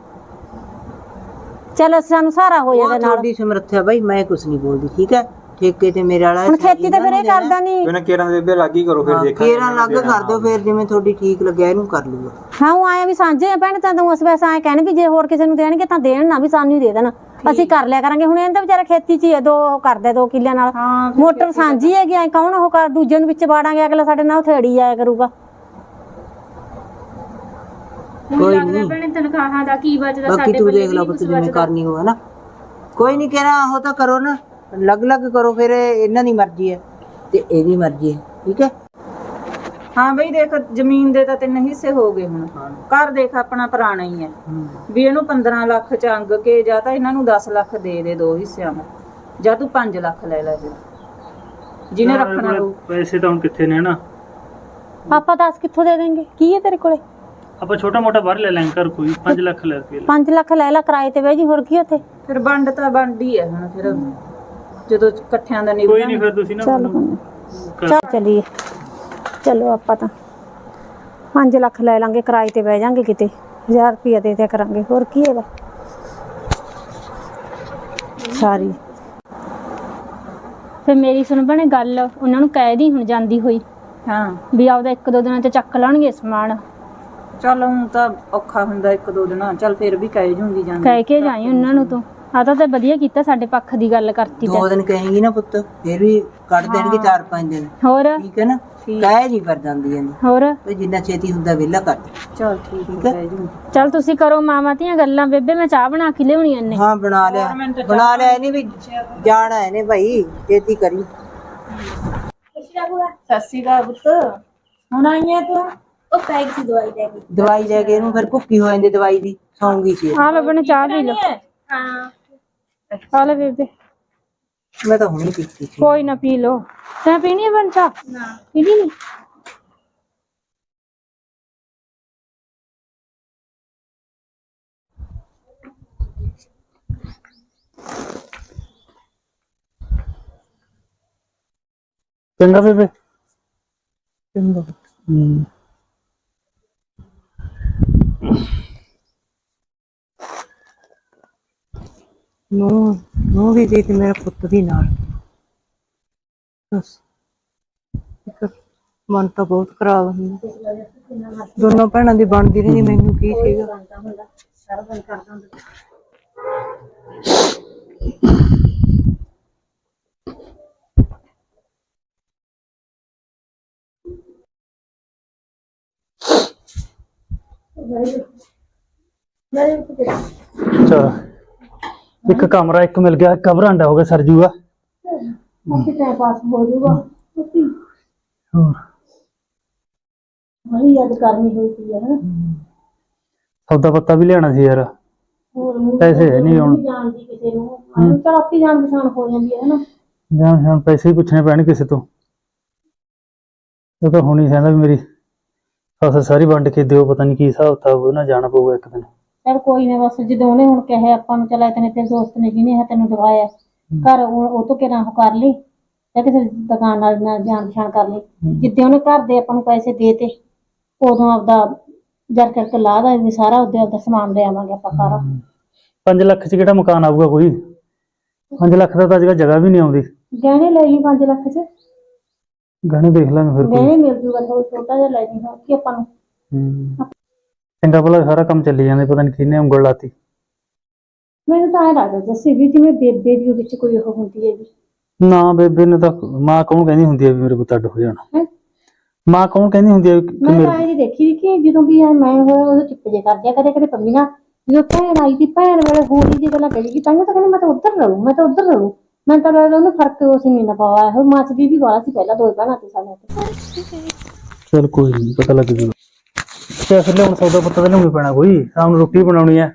ਚੱਲ ਅਸੀਂ ਸਾਨੂੰ ਸਾਰਾ ਹੋ ਜਾਂਦਾ ਨਾਲ। ਤੁਹਾਡੀ ਸਮਰੱਥਾ ਬਾਈ ਮੈਂ ਕੁਝ ਨਹੀਂ ਬੋਲਦੀ ਠੀਕ ਹੈ? ਠੇਕੇ ਤੇ ਮੇਰੇ ਵਾਲਾ ਹੁਣ ਖੇਤੀ ਤਾਂ ਫਿਰ ਇਹ ਕਰਦਾ ਨਹੀਂ। ਇਹਨਾਂ ਕੇਰਾਂ ਦੇ ਬੇਬੇ ਲੱਗ ਹੀ ਕਰੋ ਫਿਰ ਦੇਖ ਕੇਰਾ ਲੱਗ ਕਰ ਦਿਓ ਫਿਰ ਜਿਵੇਂ ਤੁਹਾਡੀ ਠੀਕ ਲੱਗਿਆ ਇਹਨੂੰ ਕਰ ਲੂਗਾ ਹਾਂ ਉਹ ਆਏ ਵੀ ਸਾਂਝੇ ਆ ਭੈਣ ਤਾਂ ਤੂੰ ਉਸ ਵੈਸੇ ਐਂ ਕਹਿਣ ਵੀ ਜੇ ਹੋਰ ਕਿਸੇ ਨੂੰ ਦੇਣਗੇ ਤਾਂ ਦੇਣ ਨਾ ਵੀ ਸਾਨੂੰ ਹੀ ਦੇ ਦੇਣ। ਅਸੀਂ ਕਰ ਲਿਆ ਕਰਾਂਗੇ ਹੁਣ ਇਹਨਾਂ ਦਾ ਵਿਚਾਰਾ ਖੇਤੀ 'ਚ ਹੀ ਹੈ ਦੋ ਉਹ ਕਰਦੇ ਦੋ ਕਿੱਲਿਆਂ ਨਾਲ। ਮੋਟਰ ਸਾਂਝੀ ਹੈਗੀ ਐ ਕੌਣ ਉਹ ਕਰ ਦੂਜੇ ਨੂੰ ਵਿੱਚ ਵਾੜਾਂਗੇ ਅਗਲਾ ਸਾਡੇ ਨਾਲ ਥੇੜੀ ਆਇਆ ਕਰੂਗਾ। ਕੋਈ ਲੱਗਦਾ ਭੈਣੇ ਤਨਖਾਹਾਂ ਦਾ ਕੀ ਬਚਦਾ ਬਾਕੀ ਸਾਡੇ ਤੂੰ ਦੇਖ ਲਾ ਨਹੀਂ ਪੁੱਤ ਜਿਵੇਂ ਕਰਨੀ ਹੋਵੇ ਨਾ। ਕੋਈ ਨਹੀਂ ਕਹਿਣਾ ਉਹ ਤਾਂ ਕਰੋ ਨਾ। ਅਲੱਗ ਅਲੱਗ ਕਰੋ ਫਿਰ ਇਹ ਇਹਨਾਂ ਦੀ ਮਰਜ਼ੀ ਹੈ ਤੇ ਇਹਦੀ ਮਰਜ਼ੀ ਹੈ ਠੀਕ ਹੈ? ਹਾਂ ਬਈ ਦੇਖ ਜ਼ਮੀਨ ਦੇ ਤਾਂ ਤਿੰਨ ਹਿੱਸੇ ਹੋ ਗਏ ਹੁਣ। ਘਰ ਦੇਖ ਆਪਣਾ ਪੁਰਾਣਾ ਹੀ ਹੈ। ਵੀ ਇਹਨੂੰ 15 ਲੱਖ ਚ ਅੰਗ ਕੇ ਜਾਂ ਤਾਂ ਇਹਨਾਂ ਨੂੰ 10 ਲੱਖ ਦੇ ਦੇ ਦੋ ਹਿੱਸਿਆਂ ਨੂੰ। ਜਾਂ ਤੂੰ 5 ਲੱਖ ਲੈ ਲੈ ਫਿਰ ਜਿਹਨੇ ਰੱਖਣਾ ਹੋਊ। ਪੈਸੇ ਤਾਂ ਹੁਣ ਕਿੱਥੇ ਨੇ ਨਾ? ਆਪਾਂ ਦੱਸ ਕਿੱਥੋਂ ਦੇ ਦੇਂਗੇ ਕੀ ਹੈ ਤੇਰੇ ਕੋਲੇ? ਆਪਾਂ ਛੋਟਾ ਮੋਟਾ ਬਾਹਰ ਲੈ ਘਰ ਕੋਈ 5 ਲੱਖ ਲੈ ਰੁਪਏ 5 ਲੱਖ ਲੈ ਲੈ ਕਿਰਾਏ ਤੇ ਬਹਿ ਜੀ ਹੋਰ ਕੀ ਉੱਥੇ? ਫਿਰ ਵੰਡ ਤਾਂ ਵੰਡੀ ਹੈ ਹੁਣ ਫਿਰ। ਜਦੋਂ ਇਕੱਠਿਆਂ ਦਾ ਕੋਈ ਨਿਭਣਾ ਨਹੀਂ ਫਿਰ ਤੁਸੀਂ ਨਾ ਚੱਲ ਚੱਲ ਚਲੀਏ। ਚਲੋ ਆਪਾਂ ਤਾਂ 5 ਲੱਖ ਲੈ ਲਾਂਗੇ ਕਿਰਾਏ ਤੇ ਬਹਿ ਜਾਾਂਗੇ ਕਿਤੇ। 1000 ਰੁਪਏ ਦੇ ਦਿਆ ਕਰਾਂਗੇ ਹੋਰ ਕੀ ਹੈਗਾ? ਸਾਰੀ। ਫਿਰ ਮੇਰੀ ਸੁਣ ਭੈਣੇ ਗੱਲ ਉਹਨਾਂ ਨੂੰ ਕਹਿ ਦੀ ਹੁਣ ਜਾਂਦੀ ਹੋਈ। ਹਾਂ। ਵੀ ਆਪਦਾ ਇੱਕ ਦੋ ਦਿਨਾਂ ਚ ਚੱਕ ਲੈਣਗੇ ਸਮਾਨ। ਚੱਲ ਹੁਣ ਤਾਂ ਔਖਾ ਹੁੰਦਾ ਇੱਕ ਦੋ ਦਿਨਾਂ ਚੱਲ ਫਿਰ ਵੀ ਕਹਿ ਜੂੰਗੀ ਜਾਂਦੀ। ਕਹਿ ਕੇ ਜਾਈ ਉਹਨਾਂ ਨੂੰ ਤੂੰ। ਆ ਤਾਂ ਤੇ ਵਧੀਆ ਕੀਤਾ ਸਾਡੇ ਪੱਖ ਦੀ ਗੱਲ ਕਰਤੀ ਤੇ ਦੋ ਦਿਨ ਕਹੇਗੀ ਨਾ ਪੁੱਤ ਫਿਰ ਵੀ ਕੱਢ ਦੇਣਗੇ ਚਾਰ ਪੰਜ ਦਿਨ। ਹੋਰ? ਠੀਕ ਹੈ ਨਾ? ਕਹਿ ਨਹੀਂ ਪਰ ਜਾਂਦੀ ਜਾਂਦੀ ਹੋਰ? ਤੇ ਜਿੰਨਾ ਛੇਤੀ ਹੁੰਦਾ ਵਿਹਲਾ ਕਰ। ਦੇ। ਚਲ ਠੀਕ ਠੀਕ ਹੈ? ਚਲ ਤੁਸੀਂ ਕਰੋ ਮਾਮਾ ਧੀਆਂ ਗੱਲਾਂ। ਬੇਬੇ ਮੈਂ ਚਾਹ ਬਣਾ ਕੇ ਲਿਆਉਣੀ ਨੇ ਹਾਂ ਬਣਾ ਲਿਆ। ਬਣਾ ਲਿਆ ਨਹੀਂ ਵੀ। ਜਾਣਾ ਹੈ ਨੇ ਭਾਈ ਛੇਤੀ ਕਰੀ। ਸਤਿ ਸ਼੍ਰੀ ਅਕਾਲ ਪੁੱਤ। ਹੁਣ ਆਈ ਐ ਤੂੰ ਦਵਾਈ ਲੈ ਕੇ ਇਹਨੂੰ ਫਿਰ ਭੁੱਕੀ ਹੋ ਜਾਂਦੀ ਦਵਾਈ ਦੀ ਸੌਂਗੀ ਸੀ। ਆ ਨੇ ਚਾਹ ਪੀ ਲਓ ਹਾਂ? ਆ ਲੈ ਬੇਬੇ ਮੈਂ ਤਾਂ ਹੁਣੇ ਪੀਤੀ ਸੀ। ਕੋਈ ਨਾ ਪੀ ਲਓ। ਤੈਂ ਪੀਣੀ ਹੈ ਬਣ ਚਾਹ? ਨਾ। ਪੀਣੀ ਨਹੀਂ? ਚੰਗਾ ਬੇਬੇ। ਚੰਗਾ। ਹੂੰ। ਨੂੰ ਨੂੰ ਵੀ ਦੇਖ ਮੇਰਾ ਪੁੱਤ ਵੀ ਨਾਲ। ਬਸ। ਇੱਕ ਮਨ ਤਾਂ ਬਹੁਤ ਖਰਾਬ ਹੁੰਦਾ ਦੋਨੋਂ ਭੈਣਾਂ ਦੀ ਬਣਦੀ ਨਹੀਂ ਮੈਨੂੰ ਕੀ ਸੀਗਾ। ਚਲ ਇੱਕ ਕਮਰਾ ਇੱਕ ਮਿਲ ਗਿਆ ਇੱਕ ਬਰਾਂਡਾ ਹੋ ਗਿਆ ਸਰ ਜੂਗਾ ਟਾਈਮ ਪਾਸ ਹੋ ਜਾਊਗਾ ਹੋਰ। ਬੜੀ ਯਾਦ ਕਰਨੀ ਹੋਈ ਸੀ ਹੈ ਸੌਦਾ ਪੱਤਾ ਵੀ ਲਿਆਣਾ ਸੀ ਯਾਰ। ਹੋਰ ਮੂੰਹ ਪੈਸੇ ਹੈ ਨਹੀਂ ਹੁਣ। ਜਾਣਦੀ ਕਿਸੇ ਨੂੰ। ਚਲ ਆਪੀ ਜਾਣ ਪਛਾਣ ਹੋ ਜਾਂਦੀ ਹੈ ਨਾ ਜਾਂ ਹੁਣ ਪੈਸੇ ਹੀ ਪੁੱਛਣੇ ਪੈਣ ਕਿਸੇ ਤੋਂ। ਉਹ ਤਾਂ ਹੁਣੀ ਕਹਿੰਦਾ ਵੀ ਮੇਰੀ ਫਸਲ ਸਾਰੀ ਵੰਡ ਕੇ ਦਿਓ ਪਤਾ ਨਹੀਂ ਕੀ ਹਿਸਾਬ ਕਿਤਾਬ ਉਹ ਨਾ ਜਾਣਾ ਪਊਗਾ ਇੱਕ ਦਿਨ। ਚਲ ਕੋਈ ਨਾ ਬਸ ਜਦੋਂ ਉਹਨੇ ਹੁਣ ਕਿਹਾ ਆਪਾਂ ਨੂੰ ਚਲਾ ਤੈਨੂੰ ਤੇਰੇ ਦੋਸਤ ਨੇ ਜਿਹਨੇ ਇਹ ਤੈਨੂੰ ਦਵਾਇਆ ਘਰ ਉਹ ਉਹ ਤੋਂ ਕਿਹਨਾਂ ਉਹ ਕਰ ਲਈ ਜਾਂ ਕਿਸੇ ਦੁਕਾਨ ਨਾਲ ਨਾਲ ਜਾਣ ਪਛਾਣ ਕਰ ਲਈ। ਜਿੱਦੇ ਉਹਨੇ ਘਰ ਦੇ ਆਪਾਂ ਨੂੰ ਪੈਸੇ ਦੇ ਤੇ ਉਦੋਂ ਆਪਦਾ ਜਰ ਕਰਕੇ ਲਾ ਦਾ ਵੀ ਸਾਰਾ ਉਹਦੇ ਆਪਦਾ ਸਮਾਨ ਲੈ ਆਵਾਂਗੇ ਆਪਾਂ ਸਾਰਾ। 5 ਲੱਖ ਚ ਕਿਹੜਾ ਮਕਾਨ ਆਊਗਾ ਕੋਈ? 5 ਲੱਖ ਦਾ ਤਾਂ ਅੱਜ ਕੱਲ੍ਹ ਜਗ੍ਹਾ ਵੀ ਨਹੀਂ ਆਉਂਦੀ। ਗਹਿਣੇ ਲੈ ਲਈ 5 ਲੱਖ ਚ। ਗਹਿਣੇ ਦੇਖ ਲਾਂਗੇ ਫਿਰ ਕੋਈ। ਗਹਿਣੇ ਮਿਲ ਜੂਗਾ ਥੋੜਾ ਛੋਟਾ ਜਿਹਾ ਲੈ ਲਈ ਹੋਰ ਕੀ ਆਪਾਂ ਨੂੰ। ਹੂੰ। ਚੰਗਾ ਭਲਾ ਸਾਰਾ ਕੰਮ ਚੱਲੀ ਜਾਂਦਾ ਪਤਾ ਨਹੀਂ ਕਿਹਨੇ ਉਂਗਲ ਲਾਤੀ। ਮੈਨੂੰ ਤਾਂ ਇਹ ਲੱਗਦਾ ਜੱਸੀ ਵੀ ਜਿਵੇਂ ਬੇਬੇ ਦੀ ਵਿੱਚ ਕੋਈ ਉਹ ਹੁੰਦੀ ਹੈ ਜੀ ਨਾ ਬੇਬੇ ਨੇ ਤਾਂ ਮਾਂ ਕੌਣ ਕਹਿੰਦੀ ਹੁੰਦੀ ਹੈ ਵੀ ਮੇਰੇ ਪੁੱਤ ਅੱਡ ਹੋ ਜਾਣਾ। ਹੈਂ? ਮਾਂ ਕੌਣ ਕਹਿੰਦੀ ਹੁੰਦੀ ਹੈ ਕਿ ਮੈਂ ਮੇਰੇ ਤਾਂ ਇਹ ਜੀ ਦੇਖੀ ਕਿ ਜਦੋਂ ਵੀ ਮੈਂ ਹੋਇਆ ਉਦੋਂ ਚੁੱਪ ਜੇ ਕਰ ਦਿਆ ਕਦੇ ਕਦੇ ਪੰਮੀ ਨਾ ਜਦੋਂ ਭੈਣ ਆਈ ਸੀ ਭੈਣ ਵੇਲੇ ਹੋਰ ਜੇ ਗੱਲਾਂ ਕਰੀ ਤਾਂ ਤਾਂ ਕਹਿੰਦੀ ਮੈਂ ਤਾਂ ਉੱਧਰ ਰਹੂੰ ਮੈਂ ਤਾਂ ਉੱਧਰ ਰਹੂੰ। ਮੈਂ ਤਾਂ ਲੱਗਦਾ ਉਹਨੇ ਫ਼ਰਕ ਉਸ ਨਹੀਂ ਨਾ ਪਾਇਆ ਉਹ ਮੱਚਦੀ ਵੀ ਵਾਲਾ ਸੀ ਪਹਿਲਾਂ ਦੋ ਭੈਣਾਂ ਤੇ ਸਾਡੇ ਤੇ ਚਲ ਕੋਈ ਨਹੀਂ ਪਤਾ ਲੱਗ ਜੂਗਾ ਤੇ ਫਿਰ ਲਿਆਉਣ ਸੌਦਾ ਪੱਤਾ ਤਾਂ ਲਿਆਉਣਾ ਪੈਣਾ ਕੋਈ ਸ਼ਾਮ ਨੂੰ ਰੋਟੀ ਬਣਾਉਣੀ ਹੈ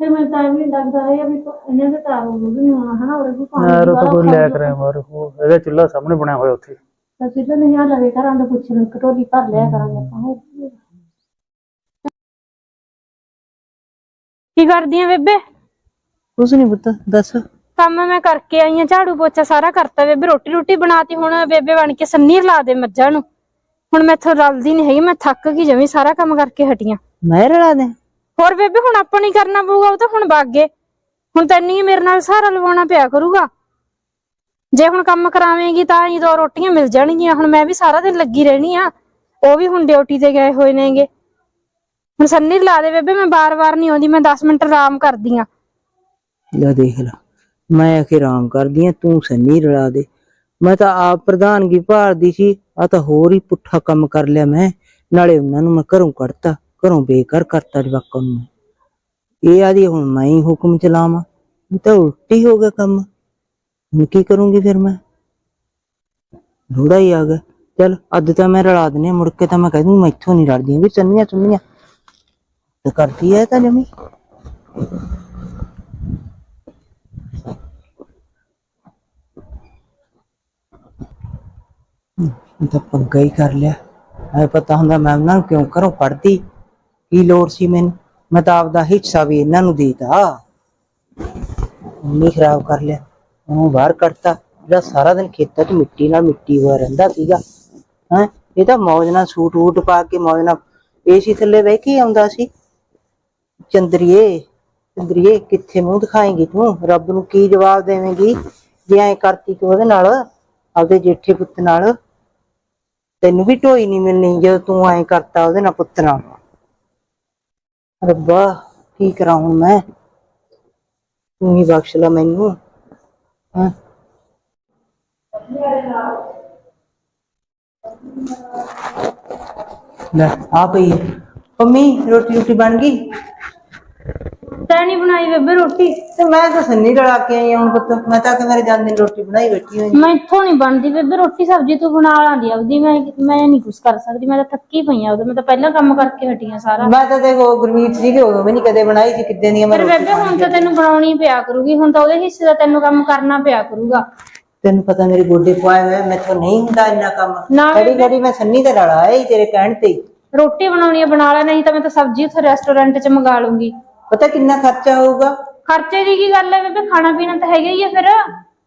ਫਿਰ ਮੈਨੂੰ ਤਾਂ ਇਹ ਵੀ ਲੱਗਦਾ ਹੈ ਵੀ ਇਹਨਾਂ ਦੇ ਤਾਂ ਉਹ ਵੀ ਨਹੀਂ ਹੋਣਾ ਹਨਾ ਉਹ ਵੀ ਪਾਣੀ ਯਾਰ ਉਹ ਤਾਂ ਕੋਈ ਲਿਆ ਕਰਿਆ ਬਾਹਰ ਉਹ ਹੈਗਾ ਚੁੱਲ੍ਹਾ ਸਾਹਮਣੇ ਬਣਿਆ ਹੋਇਆ ਉੱਥੇ। ਤਾਂ ਸਿੱਧਾ ਨਹੀਂ ਆ ਲਵੇ ਘਰਾਂ ਦੇ ਪੁੱਛ ਨੂੰ ਕਟੋਰੀ ਭਰ ਲਿਆ ਕਰਾਂਗੇ ਆਪਾਂ ਹੋਰ ਕੀ। ਕੀ ਕਰਦੀ ਆ ਬੇਬੇ? ਕੁਛ ਨਹੀਂ ਪੁੱਤ ਦੱਸ। ਕੰਮ ਮੈਂ ਕਰਕੇ ਆਈ ਆ ਝਾੜੂ ਪੋਚਾ ਸਾਰਾ ਕਰਤਾ ਬੇਬੇ ਰੋਟੀ ਰੋਟੀ ਬਣਾਤੀ ਹੁਣ ਬੇਬੇ ਬਣ ਕੇ ਸੰਨੀ ਲਾ ਦੇ ਮੱਝਾਂ ਨੂੰ। ਹੁਣ ਮੈਥੋਂ ਰਲਦੀ ਨਹੀਂ ਹੈਗੀ ਮੈਂ ਥੱਕ ਗਈ ਜਮੀ ਸਾਰਾ ਕੰਮ ਕਰਕੇ ਹਟੀਆਂ ਮੈਂ ਰਲਾ ਦੇ। ਹੋਰ ਬੇਬੇ ਹੁਣ ਆਪਾਂ ਨਹੀਂ ਕਰਨਾ ਪਊਗਾ ਉਹ ਤਾਂ ਹੁਣ ਵਗ ਗਏ। ਹੁਣ ਤੈਨੂੰ ਹੀ ਮੇਰੇ ਨਾਲ ਸਹਾਰਾ ਲਵਾਉਣਾ ਪਿਆ ਕਰੂਗਾ। ਜੇ ਹੁਣ ਕੰਮ ਕਰਾਵੇਂਗੀ ਤਾਂ ਹੀ ਦੋ ਰੋਟੀਆਂ ਮਿਲ ਜਾਣਗੀਆਂ। ਹੁਣ ਮੈਂ ਵੀ ਸਾਰਾ ਦਿਨ ਲੱਗੀ ਰਹਿਣੀ ਆ। ਉਹ ਵੀ ਹੁਣ ਡਿਊਟੀ ਤੇ ਗਏ ਹੋਏ ਨੇਗੇ। ਹੁਣ ਸੰਨੀ ਲਾ ਦੇ ਬੇਬੇ ਮੈਂ ਬਾਰ-ਬਾਰ ਨਹੀਂ ਆਉਂਦੀ ਮੈਂ 10 ਮਿੰਟ ਆਰਾਮ ਕਰਦੀ ਆ। ਲੈ ਦੇਖ ਲਾ ਮੈਂ ਆਖੇ ਆਰਾਮ ਕਰਦੀ ਆ ਤੂੰ ਸੰਨੀ ਰਲਾ ਦੇ। ਮੈਂ ਤਾਂ ਆਪ ਪ੍ਰਧਾਨਗੀ ਭਾਲਦੀ ਸੀ ਆ ਤਾਂ ਹੋਰ ਹੀ ਪੁੱਠਾ ਕੰਮ ਕਰ ਲਿਆ ਮੈਂ। ਨਾਲੇ ਉਹਨਾਂ ਨੂੰ ਮੈਂ ਘਰੋਂ ਕੱਢਤਾ, ਘਰੋਂ ਬੇਕਾਰ ਕਰਤਾ ਜਵਾਕਾਂ ਨੂੰ ਮੈਂ। ਇਹ ਆਦੀ ਹੁਣ ਮੈਂ ਹੀ ਹੁਕਮ ਚਲਾਵਾਂ। ਇਹ ਤਾਂ ਉਲਟੀ ਹੋ ਗਿਆ ਕੰਮ। ਹੁਣ ਕੀ ਕਰੂੰਗੀ ਫਿਰ ਮੈਂ? ਥੋੜਾ ਹੀ ਆ ਗਿਆ। ਚਲ, ਅੱਜ ਤਾਂ ਮੈਂ ਰਲਾ ਦਨੇ ਮੁੜ ਕੇ ਤਾਂ ਮੈਂ ਕਹਿ ਦੂੰ ਮੈਂ ਇੱਥੋਂ ਨਹੀਂ ਰਲਦੀ, ਵੀ ਚੰਨੀਆਂ ਚੁੰਨੀਆਂ ਤੇ ਕਰਦੀ ਐ ਤਾਂ ਜਮੀ। ਇਹ ਤਾਂ ਪੰਗਾ ਹੀ ਕਰ ਲਿਆ। ਐ ਪਤਾ ਹੁੰਦਾ ਮੈਂ ਉਹਨਾਂ ਨੂੰ ਕਿਉਂ ਘਰੋਂ ਪੜਦੀ ਕੀ ਲੋੜ ਸੀ ਮੈਨੂੰ? ਮੈਂ ਤਾਂ ਆਪਦਾ ਹਿੱਸਾ ਵੀ ਇਹਨਾਂ ਨੂੰ ਦੇਤਾ। ਨਹੀਂ ਖਰਾਬ ਕਰ ਲਿਆ। ਉਹਨੂੰ ਬਾਹਰ ਕੱਢਤਾ। ਜਿਹੜਾ ਸਾਰਾ ਦਿਨ ਖੇਤਾਂ 'ਚ ਮਿੱਟੀ ਨਾਲ ਮਿੱਟੀ ਹੋਇਆ ਰਹਿੰਦਾ ਸੀਗਾ। ਹੈ? ਇਹ ਤਾਂ ਮੌਜ ਨਾਲ ਸੂਟ ਵੂਟ ਪਾ ਕੇ ਮੌਜ ਨਾਲ ਏਸੀ ਥੱਲੇ ਬਹਿ ਕੇ ਆਉਂਦਾ ਸੀ। ਚੰਦਰੀਏ ਚੰਦਰੀਏ, ਕਿੱਥੇ ਮੂੰਹ ਦਿਖਾਏਂਗੀ ਤੂੰ? ਰੱਬ ਨੂੰ ਕੀ ਜਵਾਬ ਦੇਵੇਂਗੀ? ਜੇ ਐ ਕਰਤੀ ਤੂੰ ਉਹਦੇ ਨਾਲ, ਆਪਦੇ ਜੇਠੇ ਪੁੱਤ ਨਾਲ। ਤੈਨੂੰ ਵੀ ਢੋਈ ਨਹੀਂ ਮਿਲਣੀ ਜਦੋਂ ਤੂੰ ਐ ਕਰਤਾ ਉਹਦੇ ਨਾਲ ਪੁੱਤ ਨਾਲ ਰੱਬਾ, ਕੀ ਕਰਾਂ ਹੁਣ ਮੈਂ? ਤੂੰ ਹੀ ਬਖਸ਼ ਲੈ ਮੈਨੂੰ। ਹਾਂ? ਲੈ, ਆ ਪਈ ਹੈ। ਮੰਮੀ, ਰੋਟੀ ਰੋਟੀ ਬਣ ਗਈ? ਤੈਂ ਨਹੀਂ ਬਣਾਈ ਬੇਬੇ ਰੋਟੀ? ਤੇ ਮੈਂ ਤਾਂ ਸੰਨੀ ਰਲਾ ਕੇ ਆਈ ਹਾਂ ਹੁਣ ਪੁੱਤ। ਮੈਂ ਤਾਂ ਕਿ ਮੇਰੇ ਜਾਂਦੇ ਰੋਟੀ ਬਣਾਈ ਬੈਠੀ ਹੋਈ ਮੈਂ ਇੱਥੋਂ ਨਹੀਂ ਬਣਦੀ ਬੇਬੇ ਰੋਟੀ ਸਬਜ਼ੀ ਤੂੰ ਬਣਾ ਲਾਂਦੀ ਆਪਦੀ ਮੈਂ ਮੈਂ ਨਹੀਂ ਕੁਛ ਕਰ ਸਕਦੀ ਮੈਂ ਤਾਂ ਥੱਕੀ ਪਈ ਆ ਉਦੋਂ। ਮੈਂ ਤਾਂ ਪਹਿਲਾਂ ਕੰਮ ਕਰਕੇ ਹਟੀ ਆ ਸਾਰਾ। ਮੈਂ ਤਾਂ ਦੇਖੋ ਗੁਰਮੀਤ ਸੀ ਕਿ ਉਦੋਂ ਵੀ ਨਹੀਂ ਕਦੇ ਬਣਾਈ ਸੀ ਕਿੱਦਾਂ ਦੀ ਆ ਮੈਂ ਬੇਬੇ ਹੁਣ ਤਾਂ ਤੈਨੂੰ ਬਣਾਉਣੀ ਪਿਆ ਕਰੂਗੀ। ਹੁਣ ਤਾਂ ਉਹਦੇ ਹਿੱਸੇ ਦਾ ਤੈਨੂੰ ਕੰਮ ਕਰਨਾ ਪਿਆ ਕਰੂਗਾ। ਤੈਨੂੰ ਪਤਾ ਮੇਰੇ ਗੋਡੇ ਪਵਾਏ ਹੋਏ ਮੈਥੋਂ ਨਹੀਂ ਹੁੰਦਾ ਇੰਨਾ ਕੰਮ। ਨਾ ਘੜੀ ਘੜੀ ਮੈਂ ਸੰਨੀ ਤੇ ਰਲਾ ਆਈ ਤੇਰੇ ਕਹਿਣ ਤੇ ਹੀ। ਰੋਟੀ ਬਣਾਉਣੀ ਆ ਬਣਾ ਲੈ ਨਹੀਂ ਤਾਂ ਮੈਂ ਤਾਂ ਸਬਜ਼ੀ ਉੱਥੇ ਰੈਸਟੋਰੈਂਟ 'ਚ ਮੰਗਾ ਲੂੰਗੀ। ਪਤਾ ਕਿੰਨਾ ਖਰਚਾ ਹੋਊਗਾ ਖਰਚੇ ਦੀ ਕੀ ਗੱਲ ਹੈ ਬੇਬੇ? ਖਾਣਾ ਪੀਣਾ ਤਾਂ ਹੈਗਾ ਹੀ ਆ ਫਿਰ।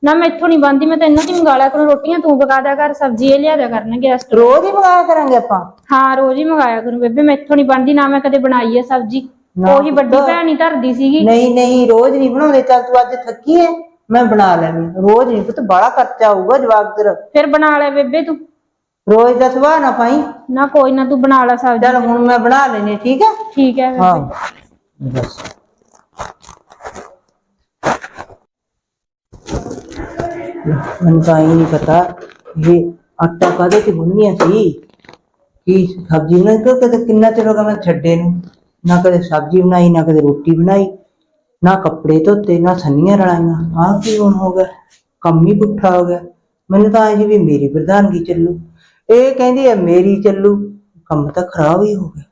ਨਾ ਮੈਂ ਇੱਥੋਂ ਨਹੀਂ ਬਣਦੀ ਮੈਂ ਤਾਂ ਇਹਨਾਂ ਦੀ ਮੰਗਾ ਲਿਆ ਕਰੂੰ ਰੋਟੀਆਂ ਤੂੰ ਪਕਾ ਦਿਆ ਕਰ ਸਬਜ਼ੀ ਇਹ ਲਿਆ ਦਿਆ ਕਰਨਗੇ ਰੈਸਟੋਰੈਂਟ ਰੋਜ਼ ਹੀ ਮੰਗਾਇਆ ਕਰਾਂਗੇ ਆਪਾਂ? ਹਾਂ ਰੋਜ਼ ਹੀ ਮੰਗਾਇਆ ਕਰੂੰ ਬੇਬੇ ਮੈਂ ਇੱਥੋਂ ਨਹੀਂ ਬਣਦੀ ਨਾ ਮੈਂ ਕਦੇ ਬਣਾਈ ਹੈ ਸਬਜ਼ੀ। ਉਹੀ ਵੱਡੀ ਭੈਣ ਹੀ ਧਰਦੀ ਸੀਗੀ। ਨਹੀਂ ਨਹੀਂ ਰੋਜ਼ ਨਹੀਂ ਬਣਾਉਂਦੇ ਚੱਲ ਤੂੰ ਅੱਜ ਥੱਕੀ ਹੈ ਮੈਂ ਬਣਾ ਲੈਣੀ ਰੋਜ਼ ਨਹੀਂ ਪੁੱਤ ਬੜਾ ਖਰਚਾ ਹੋਊਗਾ ਜਵਾਬ ਤੇਰਾ। ਫਿਰ ਬਣਾ ਲੈ ਬੇਬੇ ਤੂੰ। ਰੋਜ਼ ਦਾ ਸੁਭਾਅ ਨਾ ਪਾਈ। ਨਾ ਕੋਈ ਨਾ ਤੂੰ ਬਣਾ ਲੈ ਸਬਜ਼ੀ। ਚੱਲ ਹੁਣ ਮੈਂ ਬਣਾ ਲੈਣੀ ਠੀਕ ਹੈ ਠੀਕ ਹੈ ਬੇਬੇ। ਹਾਂ। ਬਸ। ਮੈਨੂੰ ਤਾਂ ਇਹ ਨਹੀਂ ਪਤਾ ਇਹ ਆਟਾ ਕਾਦੇ ਤੇ ਗੁੰਨੀਆਂ ਸੀ? ਕੀ ਸਬਜ਼ੀ ਬਣਾਈ? ਕਿ ਕਦੇ ਕਿੰਨਾ ਚਿਰ ਹੋ ਗਿਆ ਮੈਂ ਛੱਡੇ ਨੂੰ? ਨਾ ਕਦੇ ਸਬਜ਼ੀ ਬਣਾਈ, ਨਾ ਕਦੇ ਰੋਟੀ ਬਣਾਈ, ਨਾ ਕੱਪੜੇ ਧੋਤੇ, ਨਾ ਸੰਨੀਆਂ ਰਲਾਈਆਂ। ਆਹ ਕੀ ਹੁਣ ਹੋ ਗਿਆ? ਕੰਮ ਹੀ ਪੁੱਠਾ ਹੋ ਗਿਆ। ਮੈਨੂੰ ਤਾਂ ਇਹ ਵੀ ਮੇਰੀ ਪ੍ਰਧਾਨਗੀ ਚੱਲੂ। ਇਹ ਕਹਿੰਦੀ ਹੈ ਮੇਰੀ ਚੱਲੂ। ਕੰਮ ਤਾਂ ਖਰਾਬ ਹੀ ਹੋ ਗਿਆ।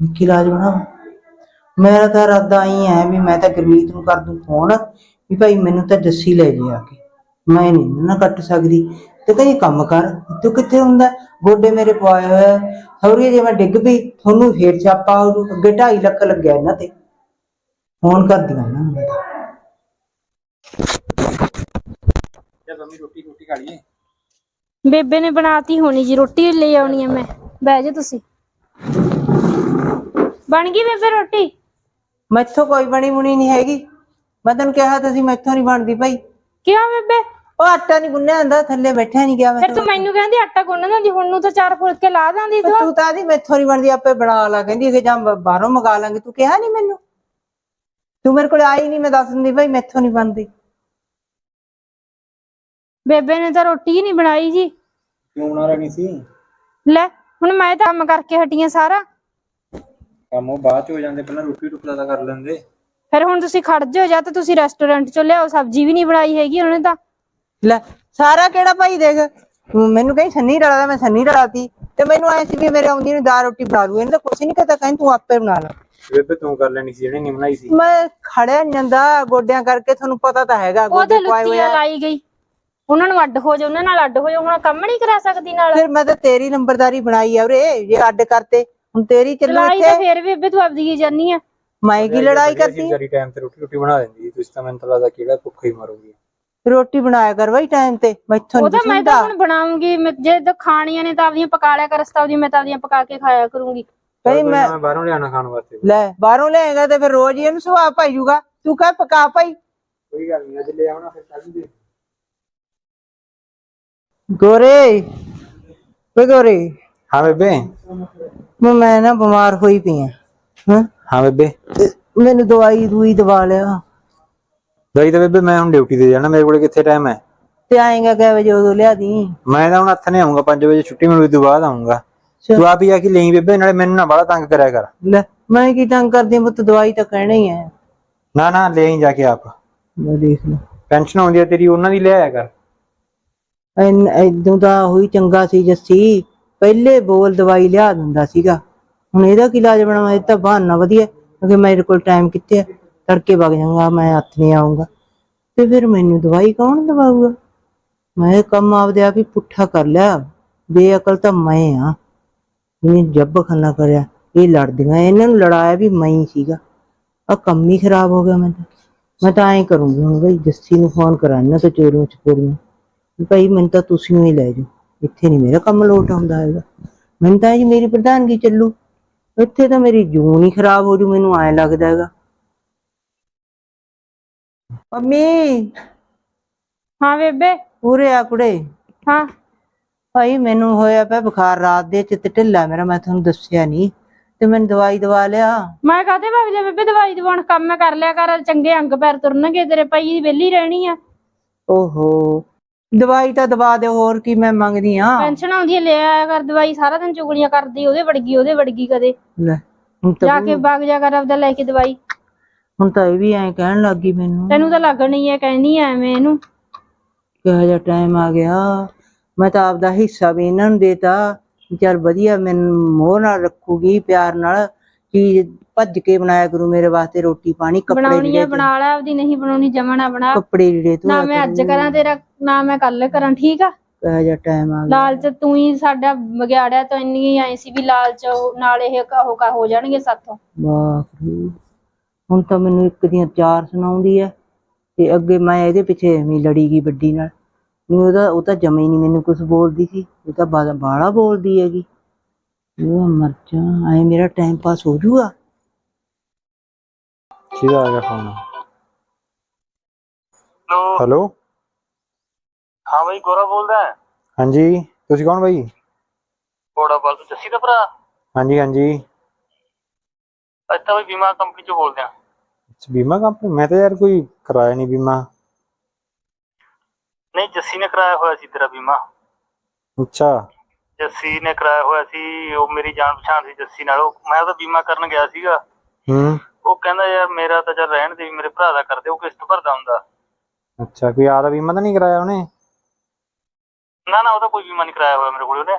ਹੁਣ ਕੀ ਇਲਾਜ ਬਣਾਵਾਂ? ਮੇਰਾ ਤਾਂ ਇਰਾਦਾ ਹੀ ਹੈ ਵੀ ਮੈਂ ਤਾਂ ਗੁਰਮੀਤ ਨੂੰ ਕਰ ਦੂੰ ਫੋਨ ਵੀ ਭਾਈ ਮੈਨੂੰ ਤਾਂ ਜੱਸੀ ਲੈ ਜੇ ਆ ਕੇ। ਮੈਂ ਨਹੀਂ ਨਾਲ ਕੱਟ ਸਕਦੀ। ਤੇ ਕਹਿੰਦੀ ਕੰਮ ਕਰ ਤੂੰ ਕਿੱਥੇ ਹੁੰਦਾ? ਗੋਡੇ ਮੇਰੇ ਪਵਾਏ ਹੋਏ ਸੌਰੀ ਜੇ ਮੈਂ ਡਿੱਗ ਪਈ ਤੁਹਾਨੂੰ ਫੇਰ ਛਾਪਾ ਉਹ ਅੱਗੇ 2.5 ਲੱਖ ਲੱਗਿਆ ਇਹਨਾਂ ਤੇ। ਫੋਨ ਕਰ ਦਿਆਂ ਨੂੰ ਮੈਂ ਤਾਂ। ਜਦ ਮੰਮੀ ਰੋਟੀ ਰੋਟੀ ਖਾ ਲਈਏ। ਬੇਬੇ ਨੇ ਬਣਾਤੀ ਹੋਣੀ ਜੀ ਰੋਟੀ ਲੈ ਆਉਣੀ ਹੈ ਮੈਂ। ਬਹਿ ਜਾ ਤੁਸੀਂ। ਬਣ ਗਈ ਬੇਬੇ ਰੋਟੀ? ਮੈਥੋਂ ਕੋਈ ਬਣੀ ਮੁਣੀ ਨਹੀਂ ਹੈਗੀ। ਮੈਂ ਤੈਨੂੰ ਕਿਹਾ ਤਾਂ ਸੀ ਮੈਥੋਂ ਨਹੀਂ ਬਣਦੀ ਭਾਈ। ਕਿਉਂ ਬੇਬੇ? ਉਹ ਆਟਾ ਨਹੀਂ ਗੁੰਨਿਆ ਹੁੰਦਾ ਥੱਲੇ ਬੈਠਿਆ ਨਹੀਂ ਗਿਆ ਮੈਂ ਫਿਰ ਤੂੰ ਮੈਨੂੰ ਕਹਿੰਦੀ ਆਟਾ ਗੁੰਨ ਦਿੰਦੀ ਹੁਣ ਨੂੰ ਤਾਂ ਚਾਰ ਫੁਲਕੇ ਲਾ ਦਿੰਦੀ ਤੂੰ। ਤੂੰ ਤਾਂ ਦੀ ਮੈਥੋਂ ਨਹੀਂ ਬਣਦੀ ਆਪੇ ਬਣਾ ਲਾ ਕਹਿੰਦੀ ਕਿ ਜਾਂ ਬਾਹਰੋਂ ਮੰਗਾ ਲਾਂਗੇ। ਤੂੰ ਕਿਹਾ ਨਹੀਂ ਮੈਨੂੰ? ਤੂੰ ਮੇਰੇ ਕੋਲ ਆਈ ਨਹੀਂ ਮੈਂ ਦੱਸ ਦਿੰਦੀ ਭਾਈ ਮੈਥੋਂ ਨਹੀਂ ਬਣਦੀ। ਬੇਬੇ ਨੇ ਤਾਂ ਰੋਟੀ ਹੀ ਨਹੀਂ ਬਣਾਈ ਜੀ। ਕਿਉਂ ਬਣਾ ਰਹੀ ਸੀ? ਲੈ ਹੁਣ ਮੈਂ ਤਾਂ ਕੰਮ ਕਰਕੇ ਹਟੀ ਆਂ ਸਾਰਾ। ਕੰਮ ਉਹ ਬਾਅਦ ਚ ਹੋ ਜਾਂਦੇ ਪਹਿਲਾਂ ਰੋਟੀ ਟੁਕੜਾ ਤਾਂ ਕਰ ਲੈਂਦੇ। ਫਿਰ ਹੁਣ ਤੁਸੀਂ ਖੜ ਜਾਓ ਜਾਂ ਤਾਂ ਤੁਸੀਂ ਰੈਸਟੋਰੈਂਟ ਚੋਂ ਲਿਆਓ ਸਬਜ਼ੀ ਵੀ ਨਹੀਂ ਬਣਾਈ ਹੈਗੀ ਉਹਨੇ ਤਾਂ। ਲੈ ਸਾਰਾ ਕਿਹੜਾ ਭਾਈ ਦੇਖ ਤੂੰ ਮੈਨੂੰ ਕਹੀਂ ਸੰਨੀ ਰਲਾਦਾ ਮੈਂ ਸੰਨੀ ਰਲਾਤੀ ਤੇ ਮੈਨੂੰ ਐ ਸੀ ਵੀ ਮੇਰੇ ਆਉਂਦੀ ਨੂੰ ਦਾਲ ਰੋਟੀ ਬਣਾ ਦੂ ਇਹਨੇ ਤਾਂ ਕੁਛ ਨਹੀਂ ਕਹਤਾ ਕਹਿੰਦੀ ਤੂੰ ਆਪੇ ਬਣਾ ਲੈ। ਬੇਬੇ ਤੂੰ ਕਰ ਲੈਣੀ ਸੀ ਜਿਹੜੇ ਨਹੀਂ ਬਣਾਈ ਸੀ। ਮੈਂ ਖੜਿਆ ਨੀ ਜਾਂਦਾ ਗੋਡਿਆਂ ਕਰਕੇ ਤੁਹਾਨੂੰ ਪਤਾ ਤਾਂ ਹੈਗਾ ਉਹ ਤੇ ਗੋਡੇ ਪਾਏ ਹੋਏ ਲੁੱਤੀਆਂ ਆ। ਲਾਈ ਗਈ। ਉਹਨਾਂ ਨੂੰ ਅੱਡ ਹੋ ਜਾ ਉਹਨਾਂ ਨਾਲ ਅੱਡ ਹੋ ਜਾ ਹੁਣ ਕੰਮ ਨਹੀਂ ਕਰਾ ਸਕਦੀ ਨਾਲ। ਫਿਰ ਮੈਂ ਤਾਂ ਤੇਰੀ ਨੰਬਰਦਾਰੀ ਬਣਾਈ ਆ ਉਰੇ ਜੇ ਅੱਡ ਕਰਤੇ। ਹੁਣ ਤੇਰੀ ਚੱਲੂ ਲੜਾਈ ਤਾਂ ਇੱਥੇ? ਫੇਰ ਵੀ ਬੇਬੇ ਤੂੰ ਆਪਦੀ ਹੀ ਜਾਨੀ ਆ। ਮੈਂ ਕੀ ਲੜਾਈ ਕਰਦੀ ਸਾਰੀ ਟਾਈਮ ਤੇ ਰੋਟੀ ਰੋਟੀ ਬਣਾ ਦਿੰਦੀ। ਤੁਸੀਂ ਤਾਂ ਮੈਨੂੰ ਤਾਂ ਲੱਗਦਾ ਕਿਹੜਾ ਭੁੱਖਾ ਹੀ ਮਰੂਗੀ। ਰੋਟੀ ਬਣਾਇਆ ਕਰ ਬਈ ਟਾਈਮ ਤੇ ਮੈਥੋਂ ਉਹ ਨਹੀਂ ਤਾਂ ਮੈਂ ਤਾਂ ਹੁਣ ਬਣਾਉਂਗੀ ਮੈਂ- ਜੇ ਤਾਂ ਖਾਣੀਆਂ ਨੇ ਤਾਂ ਆਪਦੀਆਂ ਪਕਾ ਲਿਆ ਕਰ ਰਸਤਾ ਉਹਦੀ ਮੈਂ ਤਾਂ ਆਪਦੀਆਂ ਪਕਾ ਕੇ ਖਾਇਆ ਕਰੂੰਗੀ। ਕਈ ਮੈਂ ਮੈਂ ਬਾਹਰੋਂ ਲਿਆਣਾ ਖਾਣ ਵਾਸਤੇ। ਲੈ ਬਾਹਰੋਂ ਲਿਆਏਗਾ ਤੇ ਫਿਰ ਰੋਜ਼ ਹੀ ਇਹਨੂੰ ਸੁਭਾਅ ਪਾਈ ਜੂਗਾ ਤੂੰ ਕਹਿ ਪਕਾ ਭਾਈ। ਕੋਈ ਗੱਲ ਨਹੀਂ ਅੱਜ ਲੈ ਆਉਣਾ ਫਿਰ ਕੱਲ ਦੇ ਗੋਰੇ। ਵੇ ਗੋਰੇ। ਹਾਂ ਬੇਬੇ। ਮੈਂ- ਮੈਂ ਨਾ ਬਿਮਾਰ ਹੋਈ ਪਈ ਆ। ਹਾਂ? ਹਾਂ ਬੇਬੇ। ਮੈਨੂੰ ਦਵਾਈ ਦੂਈ ਦਵਾ ਲਿਆ। ਦਈ ਤਾਂ ਬੇਬੇ ਮੈਂ ਹੁਣ ਡਿਊਟੀ ਤੇ ਜਾਣਾ ਮੇਰੇ ਕੋਲ ਕਿੱਥੇ ਟਾਈਮ ਹੈ? ਤੇ ਆਏਗਾ ਕਿ ਵਜੇ ਉਦੋਂ ਲਿਆ ਦੀ। ਮੈਂ ਤਾਂ ਹੁਣ ਹੱਥ ਨੇ ਆਉਂਗਾ 5 ਵਜੇ ਛੁੱਟੀ ਮਿਲੂ ਤੋਂ ਬਾਅਦ ਆਉਂਗਾ ਤੂੰ ਆਪ ਹੀ ਆ ਕੇ ਲਈ ਬੇਬੇ ਨਾਲੇ ਮੈਨੂੰ ਨਾ ਬੜਾ ਤੰਗ ਕਰਿਆ ਕਰ। ਲੈ ਮੈਂ ਕੀ ਤੰਗ ਕਰਦੀ ਪੁੱਤ ਦਵਾਈ ਤਾਂ ਕਹਿਣਾ ਹੀ। ਹੈ ਨਾ ਨਾ ਲੈ ਹੀ ਜਾ ਕੇ ਆਪ। ਮੈਂ ਦੇਖ ਲਾ। ਪੈਨਸ਼ਨ ਆਉਂਦੀ ਹੈ ਤੇਰੀ ਉਹਨਾਂ ਦੀ ਲੈ ਆਇਆ ਕਰ। ਐਨ ਇਦੋਂ ਤਾਂ ਹੋਈ ਚੰਗਾ ਸੀ ਜੱਸੀ। ਪਹਿਲੇ ਬੋਲ ਦਵਾਈ ਲਿਆ ਦਿੰਦਾ ਸੀਗਾ। ਹੁਣ ਇਹਦਾ ਕੀ ਇਲਾਜ ਬਣਾਵਾਂ? ਇਹ ਤਾਂ ਬਹਾਨਾ ਵਧੀਆ। ਕਿਉਂਕਿ ਮੇਰੇ ਕੋਲ ਟਾਈਮ ਕਿੱਥੇ ਹੈ ਤੜਕੇ ਵਗ ਜਾਊਂਗਾ, ਮੈਂ ਹੱਥ ਨਹੀਂ ਆਉਂਗਾ ਤੇ ਫਿਰ ਮੈਨੂੰ ਦਵਾਈ ਕੌਣ ਦਵਾਊਗਾ? ਮੈਂ ਕੰਮ ਆਪਦੇ ਆਪ ਹੀ ਪੁੱਠਾ ਕਰ ਲਿਆ। ਬੇਅਕਲ ਤਾਂ ਮੈਂ ਆ। ਇਹਨੇ ਜੱਬ ਖਾਨਾ ਕਰਿਆ। ਇਹ ਲੜਦੀਆਂ। ਇਹਨਾਂ ਨੂੰ ਲੜਾਇਆ ਵੀ ਮੈਂ ਹੀ ਸੀਗਾ। ਆ ਕੰਮ ਹੀ ਖਰਾਬ ਹੋ ਗਿਆ ਮੈਂ ਤਾਂ ਮੈਂ ਤਾਂ ਐਂ ਕਰੂੰਗੀ ਹੁਣ ਬਈ, ਜੱਸੀ ਨੂੰ ਫੋਨ ਕਰਾਉਣਾ ਤੇ ਚੋਰੀਆਂ ਚਪੋਰੀਆਂ ਵੀ ਭਾਈ ਮੈਨੂੰ ਤਾਂ ਤੁਸੀਂ ਹੀ ਲੈ ਜਾਓ। ਇੱਥੇ ਨਹੀਂ ਮੇਰਾ ਕੰਮ ਲੋਟ ਆਉਂਦਾ ਹੈਗਾ। ਮੈਨੂੰ ਤਾਂ ਜੀ ਮੇਰੀ ਪ੍ਰਧਾਨਗੀ ਚੱਲੂ। ਇੱਥੇ ਤਾਂ ਮੇਰੀ ਜੂਨ ਹੀ ਖਰਾਬ ਹੋ ਜੂ ਮੈਨੂੰ ਐਂ ਲੱਗਦਾ ਹੈਗਾ। ਮੰਮੀ। ਹਾਂ ਬੇਬੇ। ਉਰੇ ਆ ਕੁੜੇ। ਹਾਂ। ਭਾਈ ਮੈਨੂੰ ਹੋਇਆ ਪਿਆ ਬੁਖਾਰ ਰਾਤ ਦੇ ਚਿੱਤ ਢਿੱਲਾ ਮੇਰਾ ਮੈਂ ਤੁਹਾਨੂੰ ਦੱਸਿਆ ਨਹੀਂ ਤੇ ਮੈਨੂੰ ਦਵਾਈ ਦਵਾ ਲਿਆ। ਮੈਂ ਕਾਹਦੇ ਵਗ ਜਾ ਬੇਬੇ ਦਵਾਈ ਦਵਾਉਣ ਕੰਮ ਮੈਂ ਕਰ ਲਿਆ ਕਰ ਚੰਗੇ ਅੰਗ ਪੈਰ ਤੁਰਨਗੇ ਤੇਰੇ ਪਈ ਦੀ ਵਿਹਲੀ ਰਹਿਣੀ ਆ। ਓਹੋ। ਦਵਾਈ ਤਾਂ ਦਵਾ ਦੇ ਹੋਰ ਕੀ ਮੈਂ ਮੰਗਦੀ ਆ ਪੈਨਸ਼ਨ ਆਉਂਦੀ ਲੈ ਆਇਆ ਕਰ ਦਵਾਈ ਸਾਰਾ ਦਿਨ ਚੁਗਲੀਆਂ ਕਰਦੀ ਉਹਦੇ ਵੜਗੀ ਉਹਦੇ ਵੜਗੀ ਕਦੇ। ਲੈ ਹੁਣ ਤਾਂ ਜਾ ਕੇ ਵਗ ਜਾ ਕਰ ਆਪਦਾ ਲੈ ਕੇ ਦਵਾਈ। ਹੁਣ ਤਾਂ ਇਹ ਵੀ ਐਂ ਕਹਿਣ ਲੱਗੀ ਮੈਨੂੰ। ਤੈਨੂੰ ਤਾਂ ਲੱਗਣੀ ਐ ਕਹਿੰਦੀ ਐ ਐਵੇਂ ਇਹਨੂੰ। ਕਿਹੋ ਜਿਹਾ ਟਾਈਮ ਆ ਗਿਆ। ਮੈਂ ਤਾਂ ਆਪਦਾ ਹਿੱਸਾ ਵੀ ਇਹਨਾਂ ਨੂੰ ਦੇਤਾ ਵੀ ਚੱਲ ਵਧੀਆ ਮੈਨੂੰ ਮੋਹ ਨਾਲ ਰੱਖੂਗੀ ਪਿਆਰ ਨਾਲ। ਚੀਜ਼ ਭੱਜ ਕੇ ਬਣਾਇਆ ਕਰੂ ਮੇਰੇ ਵਾਸਤੇ ਰੋਟੀ ਪਾਣੀ ਕੱਪੜੇ ਬਣਾਉਣੀ ਲੀੜੇ ਐ ਬਣਾ ਲੈ ਆਪਦੀ ਨਹੀਂ ਬਣਾਉਣੀ ਜਮਣਾ ਬਣਾ। ਕੱਪੜੇ ਲੀੜੇ ਤੂੰ ਨਾ ਮੈਂ ਅੱਜ ਕਰਾਂ ਤੇਰਾ ਨਾ ਮੈਂ ਕੱਲ ਕਰਾਂ ਠੀਕ ਆ? ਕਿਹੋ ਜਿਹਾ ਟਾਈਮ ਆ ਗਿਆ। ਲਾਲਚ ਤੂੰ ਹੀ ਸਾਡਾ ਵਿਗਾੜਿਆ ਤਾਂ ਇੰਨੀ ਆਈ ਸੀ ਵੀ ਲਾਲਚ ਉਹ- ਨਾਲ ਇਹ ਕ- ਉਹ ਕ- ਹੋ ਜਾਣਗੇ ਸਾਥੋਂ। ਬਾਪਰੇ ਹੁਣ ਤਾਂ ਮੈਨੂੰ ਇੱਕ ਦੀਆਂ ਚਾਰ ਸੁਣਾਉਂਦੀ ਐ ਤੇ ਅੱਗੇ ਮੈਂ ਇਹਦੇ ਪਿੱਛੇ ਐਵੇਂ ਹੀ ਲੜੀ ਗਈ ਵੱਡੀ ਨਾਲ। ਨਹੀਂ ਉਹਦਾ ਉਹ ਤਾਂ ਜਮੇ ਹੀ ਨਹੀਂ ਮੈਨੂੰ ਕੁਝ ਬੋਲਦੀ ਸੀ। ਇਹ ਤਾਂ ਬਾ- ਬਾਹਲਾ ਬੋਲਦੀ ਹੈਗੀ। ਉਹ ਮਰ ਜਾ ਐ ਮੇਰਾ ਟਾਈਮ ਪਾਸ ਹੋ ਜੂਗਾ? ਕਿਹਦਾ ਆ ਗਿਆ ਫੋਨ ਹੈਲੋ। ਹਾਂ ਬਈ ਗੋਰਾ ਬੋਲਦਾ ਹੈ। ਹਾਂਜੀ ਤੁਸੀਂ ਕੌਣ ਬਾਈ? ਕੋੜਾ ਬਲ ਤੂੰ ਜੱਸੀ ਦਾ ਭਰਾ? ਹਾਂਜੀ ਹਾਂਜੀ। ਤਾਂ ਬਈ ਬੀਮਾ ਕੰਪਨੀ ਚੋਂ ਬੋਲਦੇ ਆ ਅੱਛਾ, ਬੀਮਾ ਕੰਪਨੀ ਮੈਂ ਤਾਂ ਯਾਰ ਕੋਈ ਕਰਾਇਆ ਨਹੀਂ ਬੀਮਾ। ਨਹੀਂ ਜੱਸੀ ਨੇ ਕਰਾਇਆ ਹੋਇਆ ਸੀ ਤੇਰਾ ਬੀਮਾ। ਅੱਛਾ। ਜੱਸੀ ਨੇ ਕਰਾਇਆ ਹੋਇਆ ਸੀ ਉਹ ਮੇਰੀ ਜਾਣ ਪਛਾਣ ਸੀ ਜੱਸੀ ਨਾਲ। ਉਹ ਮੈਂ ਉਹਦਾ ਬੀਮਾ ਕਰਨ ਗਿਆ ਸੀਗਾ। ਹੂੰ। ਉਹ ਕਹਿੰਦਾ ਯਾਰ ਮੇਰਾ ਤਾਂ ਚੱਲ ਰਹਿਣ ਦੇ ਵੀ ਮੇਰੇ ਭਰਾ ਦਾ ਕਰਦੇ ਉਹ ਕਿਸ਼ਤ ਭਰਦਾ ਹੁੰਦਾ। ਅੱਛਾ ਕੋਈ ਆਦਾ ਬੀਮਾ ਤਾਂ ਨਹੀਂ ਕਰਾਇਆ ਉਹਨੇ? ਨਾ ਨਾ ਉਹਦਾ ਕੋਈ ਬੀਮਾ ਨਹੀਂ ਕਰਾਇਆ ਹੋਇਆ ਮੇਰੇ ਕੋਲ ਉਹਨੇ।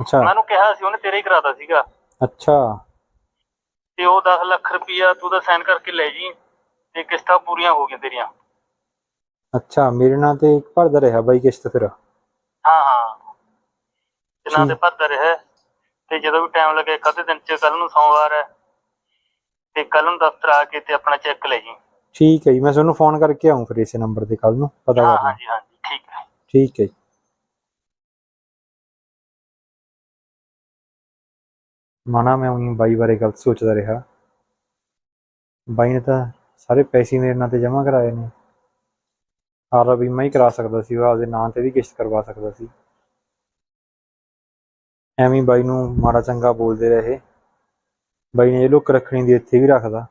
ਅੱਛਾ। ਮੈਂ ਉਹਨੂੰ ਕਿਹਾ ਸੀ ਉਹਨੇ ਤੇਰਾ ਹੀ ਕਰਾਤਾ ਸੀਗਾ। ਅੱਛਾ। ਤੇ ਉਹ 10 ਲੱਖ ਰੁਪਈਆ ਤੂੰ ਤਾਂ ਸਾਈਨ ਕਰਕੇ ਲੈ ਜੀ ਤੇ ਕਿਸ਼ਤਾਂ ਪੂਰੀਆਂ ਹੋ ਗਈਆਂ ਤੇਰੀਆਂ। ਅੱਛਾ ਮੇਰੇ ਨਾਂ ਤੇ ਭਰਦਾ ਰਿਹਾ ਬਾਈ ਕਿਸ਼ਤ ਫਿਰ। ਹਾਂ ਹਾਂ। ਤੇ ਨਾਂ ਤੇ ਭਰਦਾ ਰਿਹਾ। ਤੇ ਜਦੋਂ ਵੀ ਟਾਈਮ ਲੱਗੇ ਕਦੇ ਦਿਨ ਚ ਕੱਲ ਨੂੰ ਸੋਮਵਾਰ ਹੈ। ਤੇ ਕੱਲ ਨੂੰ ਦਫ਼ਤਰ ਆ ਕੇ ਤੇ ਆਪਣਾ ਚੈੱਕ ਲੈ ਜੀ। ਠੀਕ ਹੈ ਜੀ ਮੈਂ ਤੁਹਾਨੂੰ ਫੋਨ ਕਰਕੇ ਆਉਂ ਫਿਰ ਇਸੇ ਨੰਬਰ ਤੇ ਕੱਲ ਨੂੰ ਪਤਾ ਹਾਂ ਕਰ ਲਾਂ ਹਾਂਜੀ ਹਾਂਜੀ ਠੀਕ ਹੈ। ਠੀਕ ਹੈ ਜੀ। ਮਾਨਾ ਮੈਂ ਉਹੀ ਬਾਈ ਬਾਰੇ ਗਲਤ ਸੋਚਦਾ ਰਿਹਾ। ਬਾਈ ਨੇ ਤਾਂ ਸਾਰੇ ਪੈਸੇ ਮੇਰੇ ਨਾਂ ਤੇ ਜਮ੍ਹਾਂ ਕਰਾਏ ਨੇ। ਆਰਾ ਬੀਮਾ ਹੀ ਕਰਾ ਸਕਦਾ ਸੀ ਉਹ ਆਪਦੇ ਨਾਂ ਤੇ ਵੀ ਕਿਸ਼ਤ ਕਰਵਾ ਸਕਦਾ ਸੀ। ਐਵੇਂ ਹੀ ਬਾਈ ਨੂੰ ਮਾੜਾ ਚੰਗਾ ਬੋਲਦੇ ਰਹੇ। ਬਾਈ ਨੇ ਇਹ ਲੁੱਕ ਰੱਖਣੀ ਦੀ ਇੱਥੇ ਵੀ ਰੱਖਦਾ।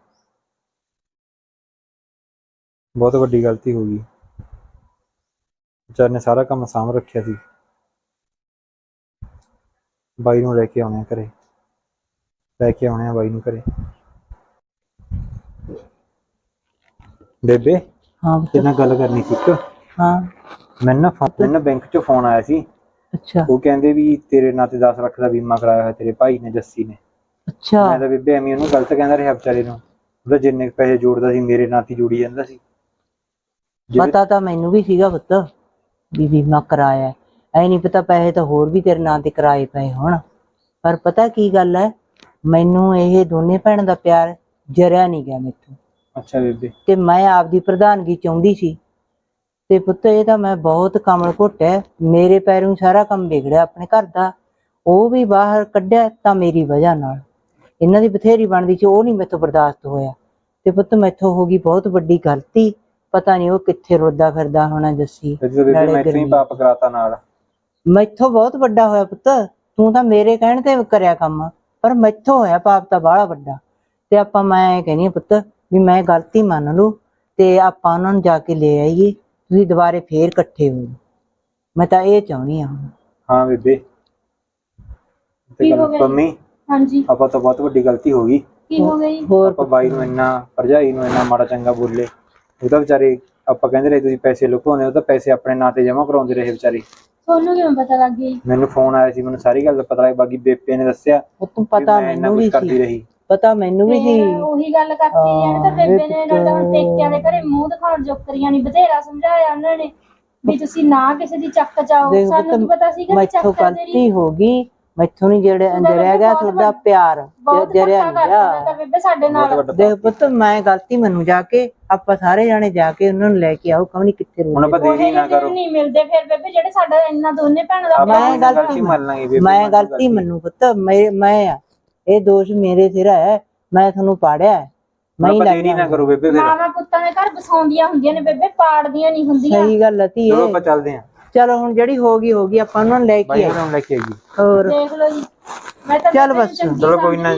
ਬਹੁਤ ਵੱਡੀ ਗਲਤੀ ਹੋ ਗਈ। ਵਿਚਾਰ ਨੇ ਸਾਰਾ ਕੰਮ ਸਾਂਭ ਰੱਖਿਆ ਸੀ। ਬਾਈ ਨੂੰ ਲੈ ਕੇ ਆਉਣੇ ਆ ਘਰੇ। ਲੈ ਕੇ ਆਉਣੇ ਆ ਬਾਈ ਨੂੰ ਘਰੇ। ਬੇਬੇ ਹਾਂ ਪੁੱਤ, ਤੇਰੇ ਨਾਲ ਗੱਲ ਕਰਨੀ ਸੀ ਇੱਕ। ਹਾਂ। ਮੈਨੂੰ ਨਾ ਫੋ- ਮੈਨੂੰ ਨਾ ਬੈਂਕ ਚੋਂ ਫੋਨ ਆਇਆ ਸੀ। ਅੱਛਾ। ਉਹ ਕਹਿੰਦੇ ਵੀ ਤੇਰੇ ਨਾਂ ਤੇ 10 ਲੱਖ ਦਾ ਬੀਮਾ ਕਰਾਇਆ ਹੋਇਆ ਤੇਰੇ ਭਾਈ ਨੇ ਜੱਸੀ ਨੇ। ਅੱਛਾ। ਮੈਂ ਤਾਂ ਬੇਬੇ ਐਵੇਂ ਉਹਨੂੰ ਗਲਤ ਕਹਿੰਦਾ ਰਿਹਾ ਵਿਚਾਰੇ ਨੂੰ। ਉਹਦਾ ਜਿੰਨੇ ਕੁ ਪੈਸੇ ਜੋੜਦਾ ਸੀ ਮੇਰੇ ਨਾਂ ਤੇ ਹੀ ਜੋੜੀ ਜਾਂਦਾ ਸੀ। ਪਤਾ ਤਾਂ ਮੈਨੂੰ ਵੀ ਸੀਗਾ ਪੁੱਤ ਵੀ ਬੀਮਾ ਕਰਾਇਆ ਐ ਨਹੀਂ ਪਤਾ ਪੈਸੇ ਤਾਂ ਹੋਰ ਵੀ ਤੇਰੇ ਨਾਂ ਤੇ ਕਰਾਏ ਪਏ ਹੋਣ। ਪਰ ਪਤਾ ਕੀ ਗੱਲ ਹੈ ਮੈਨੂੰ ਇਹ ਦੋਨੇ ਭੈਣਾਂ ਦਾ ਪਿਆਰ ਜਰਿਆ ਨਹੀਂ ਗਿਆ ਮੈਥੋਂ। ਅੱਛਾ ਬੇਬੇ। ਤੇ ਮੈਂ ਆਪਦੀ ਪ੍ਰਧਾਨਗੀ ਚਾਹੁੰਦੀ ਸੀ। ਤੇ ਪੁੱਤ ਇਹ ਤਾਂ ਮੈਂ ਬਹੁਤ ਕਮਲ ਘੁੱਟਿਆ ਮੇਰੇ ਪੈਰੋਂ ਸਾਰਾ ਕੰਮ ਵਿਗੜਿਆ ਆਪਣੇ ਘਰ ਦਾ। ਉਹ ਵੀ ਬਾਹਰ ਕੱਢਿਆ ਤਾਂ ਮੇਰੀ ਵਜ੍ਹਾ ਨਾਲ। ਇਹਨਾਂ ਦੀ ਬਥੇਰੀ ਬਣਦੀ ਸੀ ਉਹ ਨਹੀਂ ਮੈਥੋਂ ਬਰਦਾਸ਼ਤ ਹੋਇਆ। ਤੇ ਪੁੱਤ ਮੈਥੋਂ ਹੋ ਗਈ ਬਹੁਤ ਵੱਡੀ ਗਲਤੀ। ਪਤਾ ਨਹੀਂ ਉਹ ਕਿੱਥੇ ਰੁਲਦਾ ਫਿਰਦਾ ਹੋਣਾ ਜੱਸੀ ਮੈਂ ਹੀ। ਪਾਪ ਕਰਾਤਾ ਨਾਲ। ਮੈਥੋਂ ਬਹੁਤ ਵੱਡਾ ਹੋਇਆ ਪੁੱਤ। ਤੂੰ ਤਾਂ ਮੇਰੇ ਕਹਿਣ ਤੇ ਕਰਿਆ ਕੰਮ ਪਰ ਮੈਥੋਂ ਹੋਇਆ ਪਾਪ ਤਾਂ ਬਾਹਲਾ ਵੱਡਾ। ਤੇ ਆਪਾਂ ਮੈਂ ਕਹਿੰਦੀ ਹਾਂ ਪੁੱਤ ਵੀ ਮੈਂ ਗਲਤੀ ਮੰਨ ਲੂ ਤੇ ਆਪਾਂ ਉਹਨਾਂ ਨੂੰ ਜਾ ਕੇ ਲੈ ਆਈਏ ਤੁਸੀਂ ਦੁਬਾਰੇ ਫੇਰ ਇਕੱਠੇ ਹੋ। ਮੈਂ ਤਾਂ ਇਹ ਚਾਹੁੰਦੀ ਹਾਂ ਹਾਂ ਬੇਬੇ। ਤੇ ਕੀ ਗੱਲ ਹੋ ਗਿਆ? ਜੀ? ਪੰਮੀ ਹਾਂਜੀ। ਆਪਾਂ ਤਾਂ ਬਹੁਤ ਵੱਡੀ ਗਲਤੀ ਹੋ ਗਈ। ਕੀ ਹੋ ਗਈ? ਹੋਰ ਆਪਾਂ ਬਾਈ ਨੂੰ ਇੰਨਾ ਭਰਜਾਈ ਨੂੰ ਇੰਨਾ ਮਾੜਾ ਚੰਗਾ ਬੋਲੇ। ਉਹ ਤਾਂ ਵਿਚਾਰੇ ਆਪਾਂ ਕਹਿੰਦੇ ਰਹੇ ਤੁਸੀਂ ਪੈਸੇ ਲੁਕਾਉਂਦੇ ਉਹ ਤਾਂ ਪੈਸੇ ਆਪਣੇ ਨਾਂ ਤੇ ਜਮ੍ਹਾਂ ਕਰਾਉਂਦੇ ਰਹੇ ਵਿਚਾਰੇ। ਤੁਹਾਨੂੰ ਕਿਵੇਂ ਪਤਾ ਲੱਗ ਗਈ? ਮੈਨੂੰ ਫੋਨ ਆਇਆ ਸੀ ਮੈਨੂੰ ਸਾਰੀ ਗੱਲ ਦਾ ਪਤਾ ਲੱਗ ਬਾਕੀ ਬੇਪੇ ਨੇ ਦੱਸਿਆ ਉਹ ਤੂੰ ਪਤਾ ਮੈਨੂੰ ਵੀ ਕਰਦੀ ਸੀ। ਰਹੀ। ਪਤਾ ਮੈਨੂੰ ਵੀ ਸੀ। ਉਹੀ ਗੱਲ ਕਰਤੀ ਜਾਣੇ ਤਾਂ ਹਾਂ, ਬੇਬੇ ਨੇ ਨਾਲ ਤਾਂ ਹੁਣ। ਪੇਕਿਆਂ ਦੇ ਘਰੇ ਮੂੰਹ ਦਿਖਾਉਣ ਜੋਕਰੀਆਂ ਨਹੀਂ ਬਥੇਰਾ ਸਮਝਾਇਆ ਉਹਨਾਂ ਨੇ। ਵੀ ਤੁਸੀਂ ਨਾ ਕਿਸੇ ਦੀ ਚੱਕ ਚਾਓ ਦੇਖ ਸਾਨੂੰ ਪੁੱਤ, ਸੀਗਾ ਚੱਕ ਹੈ ਗਲਤੀ ਹੋ ਗਈ। ਮੈਥੋਂ ਨਹੀਂ ਜਿਹੜੇ ਅੰਦਰ ਰਹਿ ਗਿਆ ਬਹੁਤ ਤੁਹਾਡਾ ਪਿਆਰ ਜਰਿਆ ਨਹੀਂ ਬੇਬੇ ਸਾਡੇ ਨਾਲ। ਦੇਖ ਪੁੱਤ ਮੈਂ ਗਲਤੀ ਮੰਨੂ ਜਾ ਕੇ ਆਪਾਂ ਸਾਰੇ ਜਾਣੇ ਜਾ ਕੇ ਉਹਨਾਂ ਨੂੰ ਲੈ ਕੇ ਆਓ ਕਮਣੀ ਕਿੱਥੇ ਹੁਣ ਰੋਣੇ ਆਪਾਂ ਦੇਰੀ ਨਾ ਕਰੋ। ਨਹੀਂ ਮਿਲਦੇ ਫਿਰ ਬੇਬੇ ਜਿਹੜੇ ਸਾਡਾ ਇੰਨਾ ਦੋਨੇ ਭੈਣਾਂ ਦਾ ਮੈਂ ਗਲਤੀ ਮੰਨ ਲਾਂਗੇ ਬੇਬੇ ਮੈਂ ਗਲਤੀ ਮੰਨੂ ਪੁੱਤ ਮੈਂ ਮੈਂ ਆ। ਇਹ ਦੋਸ਼ ਮੇਰੇ ਸਿਰ ਹੈ ਮੈਂ ਤੁਹਾਨੂੰ ਪਾੜਿਆ ਹੈ। ਮੈਂ ਹੀ ਦੇਰੀ ਨਾ ਲੱਗਦਾ ਕਰੋ ਬੇਬੇ ਫਿਰ। ਮਾਵਾਂ ਪੁੱਤਾਂ ਦੇ ਘਰ ਬਸਾਉਂਦੀਆਂ ਹੁੰਦੀਆਂ ਨੇ ਬੇਬੇ ਪਾੜਦੀਆਂ ਨਹੀਂ ਹੁੰਦੀਆਂ। ਸਹੀ ਗੱਲ હતી ਚਲੋ ਏ ਆਪਾਂ ਚੱਲਦੇ ਆਂ ਚਲੋ ਹੁਣ ਜਿਹੜੀ ਹੋ ਗਈ ਹੋ ਗਈ ਆਪਾਂ ਉਹਨਾਂ ਨੂੰ ਲੈ ਬਾਈ ਕੇ ਆਏ। ਉਹਨਾਂ ਨੂੰ ਲੈ ਕੇ ਆਈਏ। ਹੋਰ? ਦੇਖ ਲਓ ਜੀ। ਮੈਂ ਤਾਂ ਚੱਲ ਬਸ, ਚਲੋ ਕੋਈ ਨਾ।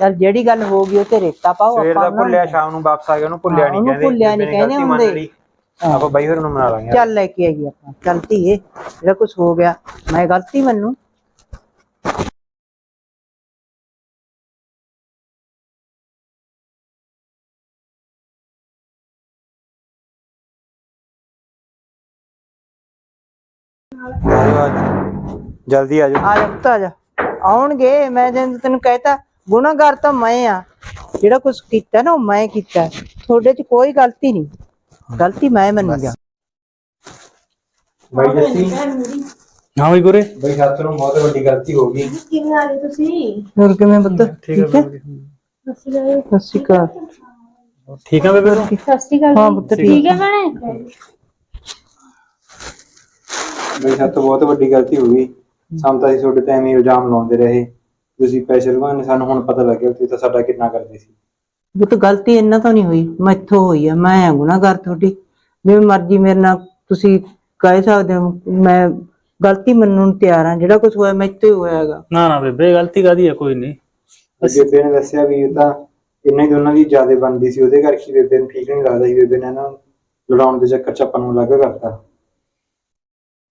ਚੱਲ ਜਿਹੜੀ ਗੱਲ ਹੋ ਗਈ ਉਹ ਤੇ ਰੇਤਾ ਪਾਓ ਸਵੇਰ ਦਾ। ਭੁੱਲਿਆ ਸ਼ਾਮ ਨੂੰ ਵਾਪਸ ਆ ਗਿਆ ਉਹਨੂੰ ਭੁੱਲਿਆ ਹਾਂ, ਨਹੀਂ ਉਹਨੂੰ ਕਹਿੰਦੇ। ਭੁੱਲਿਆ ਨੀ ਕਹਿੰਦੇ ਮੰਨ ਹੁੰਦੇ। ਲਈ। ਆਪਾਂ ਬਾਈ ਹੋਰ ਨੂੰ ਮਨਾ ਲਾਂਗੇ। ਚੱਲ ਲੈ ਕੇ ਆਈਏ ਆਪਾਂ। ਚੱਲ ਧੀਏ ਜਿਹੜਾ ਕੁਝ ਹੋ ਗਿਆ ਮੈਂ ਗਲਤੀ ਮੰਨੂ। ਜਲਦੀ ਆ ਜਾਓ। ਆ ਜਾ ਪੁੱਤ ਆ ਜਾ। ਆਉਣਗੇ ਮੈਂ ਜਦੋਂ ਤੈਨੂੰ ਕਹਿਤਾ ਗੁਨਾਹਗਾਰ ਤਾਂ ਮੈਂ ਆ। ਜਿਹੜਾ ਕੁਝ ਕੀਤਾ ਨਾ ਉਹ ਮੈਂ ਕੀਤਾ। ਤੁਹਾਡੇ 'ਚ ਕੋਈ ਗਲਤੀ ਨਹੀਂ। ਗਲਤੀ ਮੈਂ ਮੰਨੂਗਾ ਬਾਈ ਜੱਸੀ। ਹਾਂ ਬਈ ਗੁਰੇ। ਬਾਈ ਹੱਥ ਨੂੰ ਬਹੁਤ ਵੱਡੀ ਗਲਤੀ ਹੋ ਗਈ। ਹੋਰ ਕਿਵੇਂ ਪੁੱਤ? ਠੀਕ ਹੈ। ਸਤਿ ਸ਼੍ਰੀ ਅਕਾਲ। ਠੀਕ ਆ ਬੇਬੇ? ਸਤਿ ਸ਼੍ਰੀ ਅਕਾਲ ਹਾਂ ਪੁੱਤ ਠੀਕ ਹੈ। ਭੈਣੇ? ਬਾਈ ਹੱਥ ਤੋਂ ਬਹੁਤ ਵੱਡੀ ਗਲਤੀ ਹੋ ਗਈ। ਸਾਨੂੰ ਤਾਂ ਅਸੀਂ ਤੁਹਾਡੇ ਤੇ ਐਵੇਂ ਇਲਜ਼ਾਮ ਲਾਉਂਦੇ ਰਹੇ। ਤੁਸੀਂ ਪੈਸੇ ਲਵਾਉਣੇ ਸਾਨੂੰ ਹੁਣ ਪਤਾ ਲੱਗਿਆ ਤੁਸੀਂ ਤਾਂ ਸਾਡਾ ਕਿੰਨਾ ਕਰਦੇ ਸੀ। ਉਹ ਤਾਂ ਗਲਤੀ ਇਹਨਾਂ ਤੋਂ ਨਹੀਂ ਹੋਈ ਮੈਥੋਂ ਹੋਈ ਆ ਮੈਂ ਆ ਗੁਨਾਹਗਾਰ ਤੁਹਾਡੀ। ਜਿਵੇਂ ਮਰਜ਼ੀ ਮੇਰੇ ਨਾਲ ਤੁਸੀਂ ਕਹਿ ਸਕਦੇ ਹੋ ਮੈਂ ਗਲਤੀ ਮੰਨਣ ਨੂੰ ਤਿਆਰ ਹਾਂ ਜਿਹੜਾ ਕੁਝ ਹੋਇਆ ਮੈਥੋਂ ਹੀ ਹੋਇਆ ਹੈਗਾ। ਨਾ ਨਾ ਬੇਬੇ ਗਲਤੀ ਕਾਦੀ ਹੈ ਕੋਈ ਨਹੀਂ। ਤੇ ਬੇਬੇ ਨੇ ਦੱਸਿਆ ਵੀ ਇਹ ਤਾਂ ਇਹਨਾਂ ਹੀ ਦੋਨਾਂ ਦੀ ਜ਼ਿਆਦਾ ਬਣਦੀ ਸੀ ਉਹਦੇ ਕਰਕੇ ਬੇਬੇ ਨੂੰ ਠੀਕ ਨਹੀਂ ਲੱਗਦਾ ਸੀ। ਬੇਬੇ ਨੇ ਨੂੰ ਲੜਾਉਣ ਦੇ ਚੱਕਰ ਚ ਆਪਾਂ ਨੂੰ ਅਲੱਗ ਕਰਤਾ।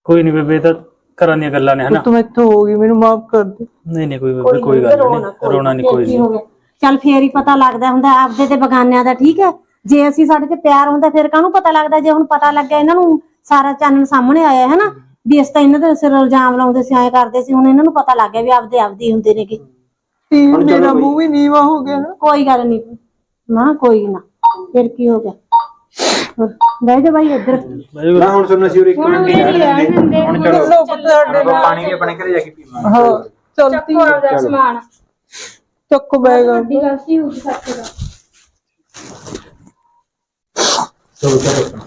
ਕੋਈ ਨਹੀਂ ਬੇਬੇ ਤਾਂ ਘਰਾਂ ਦੀਆਂ ਗੱਲਾਂ ਨੇ ਹਨਾ? ਤੂੰ ਮੈਥੋਂ ਹੋ ਗਈ ਮੈਨੂੰ ਮਾਫ ਕਰ ਦੇ। ਨਹੀਂ ਨਹੀਂ ਕੋਈ ਬੇਬੇ ਕੋਈ ਗੱਲ ਨਹੀਂ ਰੋਣਾ ਨਹੀਂ ਕੋਈ ਨਹੀਂ। ਚੱਲ ਫੇਰ ਹੀ ਪਤਾ ਲੱਗਦਾ ਹੁੰਦਾ ਆਪਦੇ ਤੇ ਬਗਾਨਿਆਂ ਦਾ ਠੀਕ ਹੈ? ਜੇ ਅਸੀਂ ਸਾਡੇ ਤੇ ਪਿਆਰ ਹੁੰਦਾ ਫਿਰ ਕਾਹਨੂੰ ਪਤਾ ਲੱਗਦਾ? ਜੇ ਹੁਣ ਪਤਾ ਲੱਗਿਆ ਇਹਨਾਂ ਨੂੰ ਸਾਰਾ ਚਾਨਣ ਸਾਹਮਣੇ ਆਇਆ ਹੈ ਨਾ ਵੀ ਇਸ ਤਾਂ ਇਹਨਾਂ ਦੇ ਸਿਰ ਇਲਜ਼ਾਮ ਲਾਉਂਦੇ ਸੀ ਐਂ ਕਰਦੇ ਸੀ ਹੁਣ ਇਹਨਾਂ ਨੂੰ ਪਤਾ ਲੱਗ ਗਿਆ ਵੀ ਆਪਦੇ ਆਪਦੀ ਹੁੰਦੇ ਨੇਗੇ। ਮੇਰਾ ਮੂੰਹ ਵੀ ਨੀਵਾ ਹੋ ਗਿਆ ਨਾ। ਕੋਈ ਗੱਲ ਨਹੀਂ ਨਾ ਕੋਈ ਨਾ। ਫਿਰ ਕੀ ਹੋ ਗਿਆ? ਬਹਿ ਜਾ ਬਾਈ ਇੱਧਰ। ਨਾ ਹੁਣ ਸੁਣਨਾ ਸੀ ਉਹ ਇੱਕ ਮਿੰਟ ਹੀ ਰਹਿ ਲੈਂਦੇ ਹੁਣ ਚਲੋ ਆਪਾਂ ਪਾਣੀ ਵੀ ਆਪਣੇ ਘਰੇ ਜਾ ਕੇ ਪੀਵਾਂਗੇ। ਹਾਂ ਚੱਲ। ਚੱਕੋ ਆਪਦਾ ਸਮਾਨ। ਚੱਕ ਬੈਗ ਵੱਡੀ ਗਲਤੀ ਹੋ ਗਈ ਸੱਚ ਦਾ। ਚਲੋ ਚਲੋ।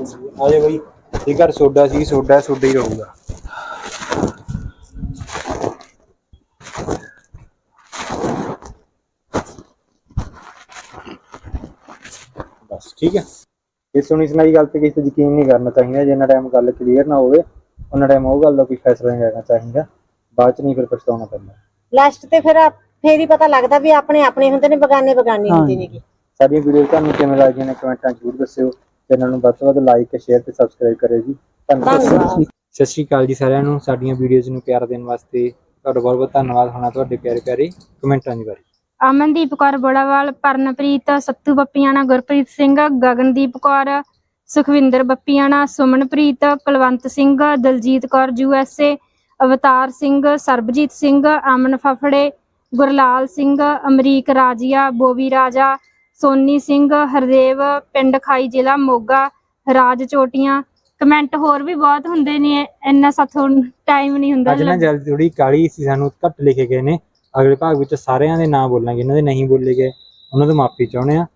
ਆਜੇ ਬਈ ਇਹ ਘਰ ਸੋਡਾ ਸੀ ਸੋਡਾ ਸੋਡਾ ਹੀ ਰਹੂਗਾ। ਬਸ ਠੀਕ ਹੈ। ਇਹ ਸੁਣੀ ਸੁਣਾਈ ਗੱਲ ਤੇ ਕਿਸੇ ਤੇ ਯਕੀਨ ਨਹੀਂ ਕਰਨਾ ਚਾਹੀਦਾ ਜਿੰਨਾ ਟਾਈਮ ਗੱਲ ਕਲੀਅਰ ਨਾ ਹੋਵੇ ਉਹਨਾਂ ਟਾਈਮ ਉਹ ਗੱਲ ਦਾ ਕੋਈ ਫੈਸਲਾ ਨਹੀਂ ਲੈਣਾ ਚਾਹੀਦਾ। ਬਾਅਦ ਚ ਨਹੀਂ ਫਿਰ ਪਛਤਾਉਣਾ ਪੈਂਦਾ। ਲਾਸਟ ਤੇ ਫਿਰ ਆ- ਫੇਰ ਹੀ ਪਤਾ ਲੱਗਦਾ ਵੀ ਆਪਣੇ ਆਪਣੇ ਹੁੰਦੇ ਨੇ ਬਗਾਨੇ ਬਗਾਨੇ ਹੁੰਦੇ ਨੇਗੇ। ਸਾਡੀਆਂ ਵੀਡੀਓ ਤੁਹਾਨੂੰ ਕਿਵੇਂ ਲੱਗਦੀਆਂ ਨੇ ਕਮੈਂਟਾਂ 'ਚ ਜ਼ਰੂਰ ਦੱਸਿਓ। ਚੈਨਲ ਨੂੰ ਵੱਧ ਤੋਂ ਵੱਧ ਲਾਈਕ ਸ਼ੇਅਰ ਤੇ ਸਬਸਕ੍ਰਾਈਬ ਕਰਿਓ ਜੀ। ਧੰਨਵਾਦ। ਸਤਿ ਸ਼੍ਰੀ ਅਕਾਲ ਜੀ ਸਾਰਿਆਂ ਨੂੰ। ਸਾਡੀਆਂ ਵੀਡੀਓਜ਼ ਨੂੰ ਪਿਆਰ ਦੇਣ ਵਾਸਤੇ ਤੁਹਾਡਾ ਬਹੁਤ ਬਹੁਤ ਧੰਨਵਾਦ। ਹੋਣਾ ਤੁਹਾਡੇ ਪਿਆਰੇ ਪਿਆਰੇ ਕਮੈਂਟਾਂ ਦੀ ਬਾਰੇ। ਅਮਨਦੀਪ ਕੌਰ ਬੋੜਾਵਾਲ ਪਰਨਪ੍ਰੀਤ ਸੱਤੂ ਬੱਪੀਆਣਾ ਗੁਰਪ੍ਰੀਤ ਸਿੰਘ ਗਗਨਦੀਪ ਕੌਰ ਸੁਖਵਿੰਦਰ ਬੱਪੀਆਣਾ ਸੁਮਨਪ੍ਰੀਤ ਕੁਲਵੰਤ ਸਿੰਘ ਦਲਜੀਤ ਕੌਰ ਯੂਐਸਏ ਅਵਤਾਰ ਸਿੰਘ ਸਰਬਜੀਤ ਸਿੰਘ ਅਮਨ ਫਫੜੇ ਗੁਰਲਾਲ ਸਿੰਘ ਅਮਰੀਕ ਰਾਜੀਆ ਬੋਵੀ ਰਾਜਾ ਸੋਨੀ ਸਿੰਘ ਹਰਦੇਵ ਪਿੰਡ ਖਾਈ ਜ਼ਿਲ੍ਹਾ ਮੋਗਾ ਰਾਜ ਚੋਟੀਆਂ। ਕਮੈਂਟ ਹੋਰ ਵੀ ਬਹੁਤ ਹੁੰਦੇ ਨੇ ਇੰਨਾ ਸਾਥੋਂ ਟਾਈਮ ਨਹੀਂ ਹੁੰਦਾ ਅੱਜ ਨਾ ਜਲਦੀ ਥੋੜੀ ਕਾਲੀ ਸੀ ਸਾਨੂੰ ਘੱਟ ਲਿਖੇ ਗਏ ਨੇ। ਅਗਲੇ ਭਾਗ ਵਿੱਚ ਸਾਰਿਆਂ ਦੇ ਨਾਮ ਬੋਲਾਂਗੇ ਇਹਨਾਂ ਦੇ ਨਹੀਂ ਬੋਲੇ ਗਏ। ਉਹਨਾਂ ਤੋਂ ਮਾਫੀ ਚਾਹੁੰਦੇ ਆ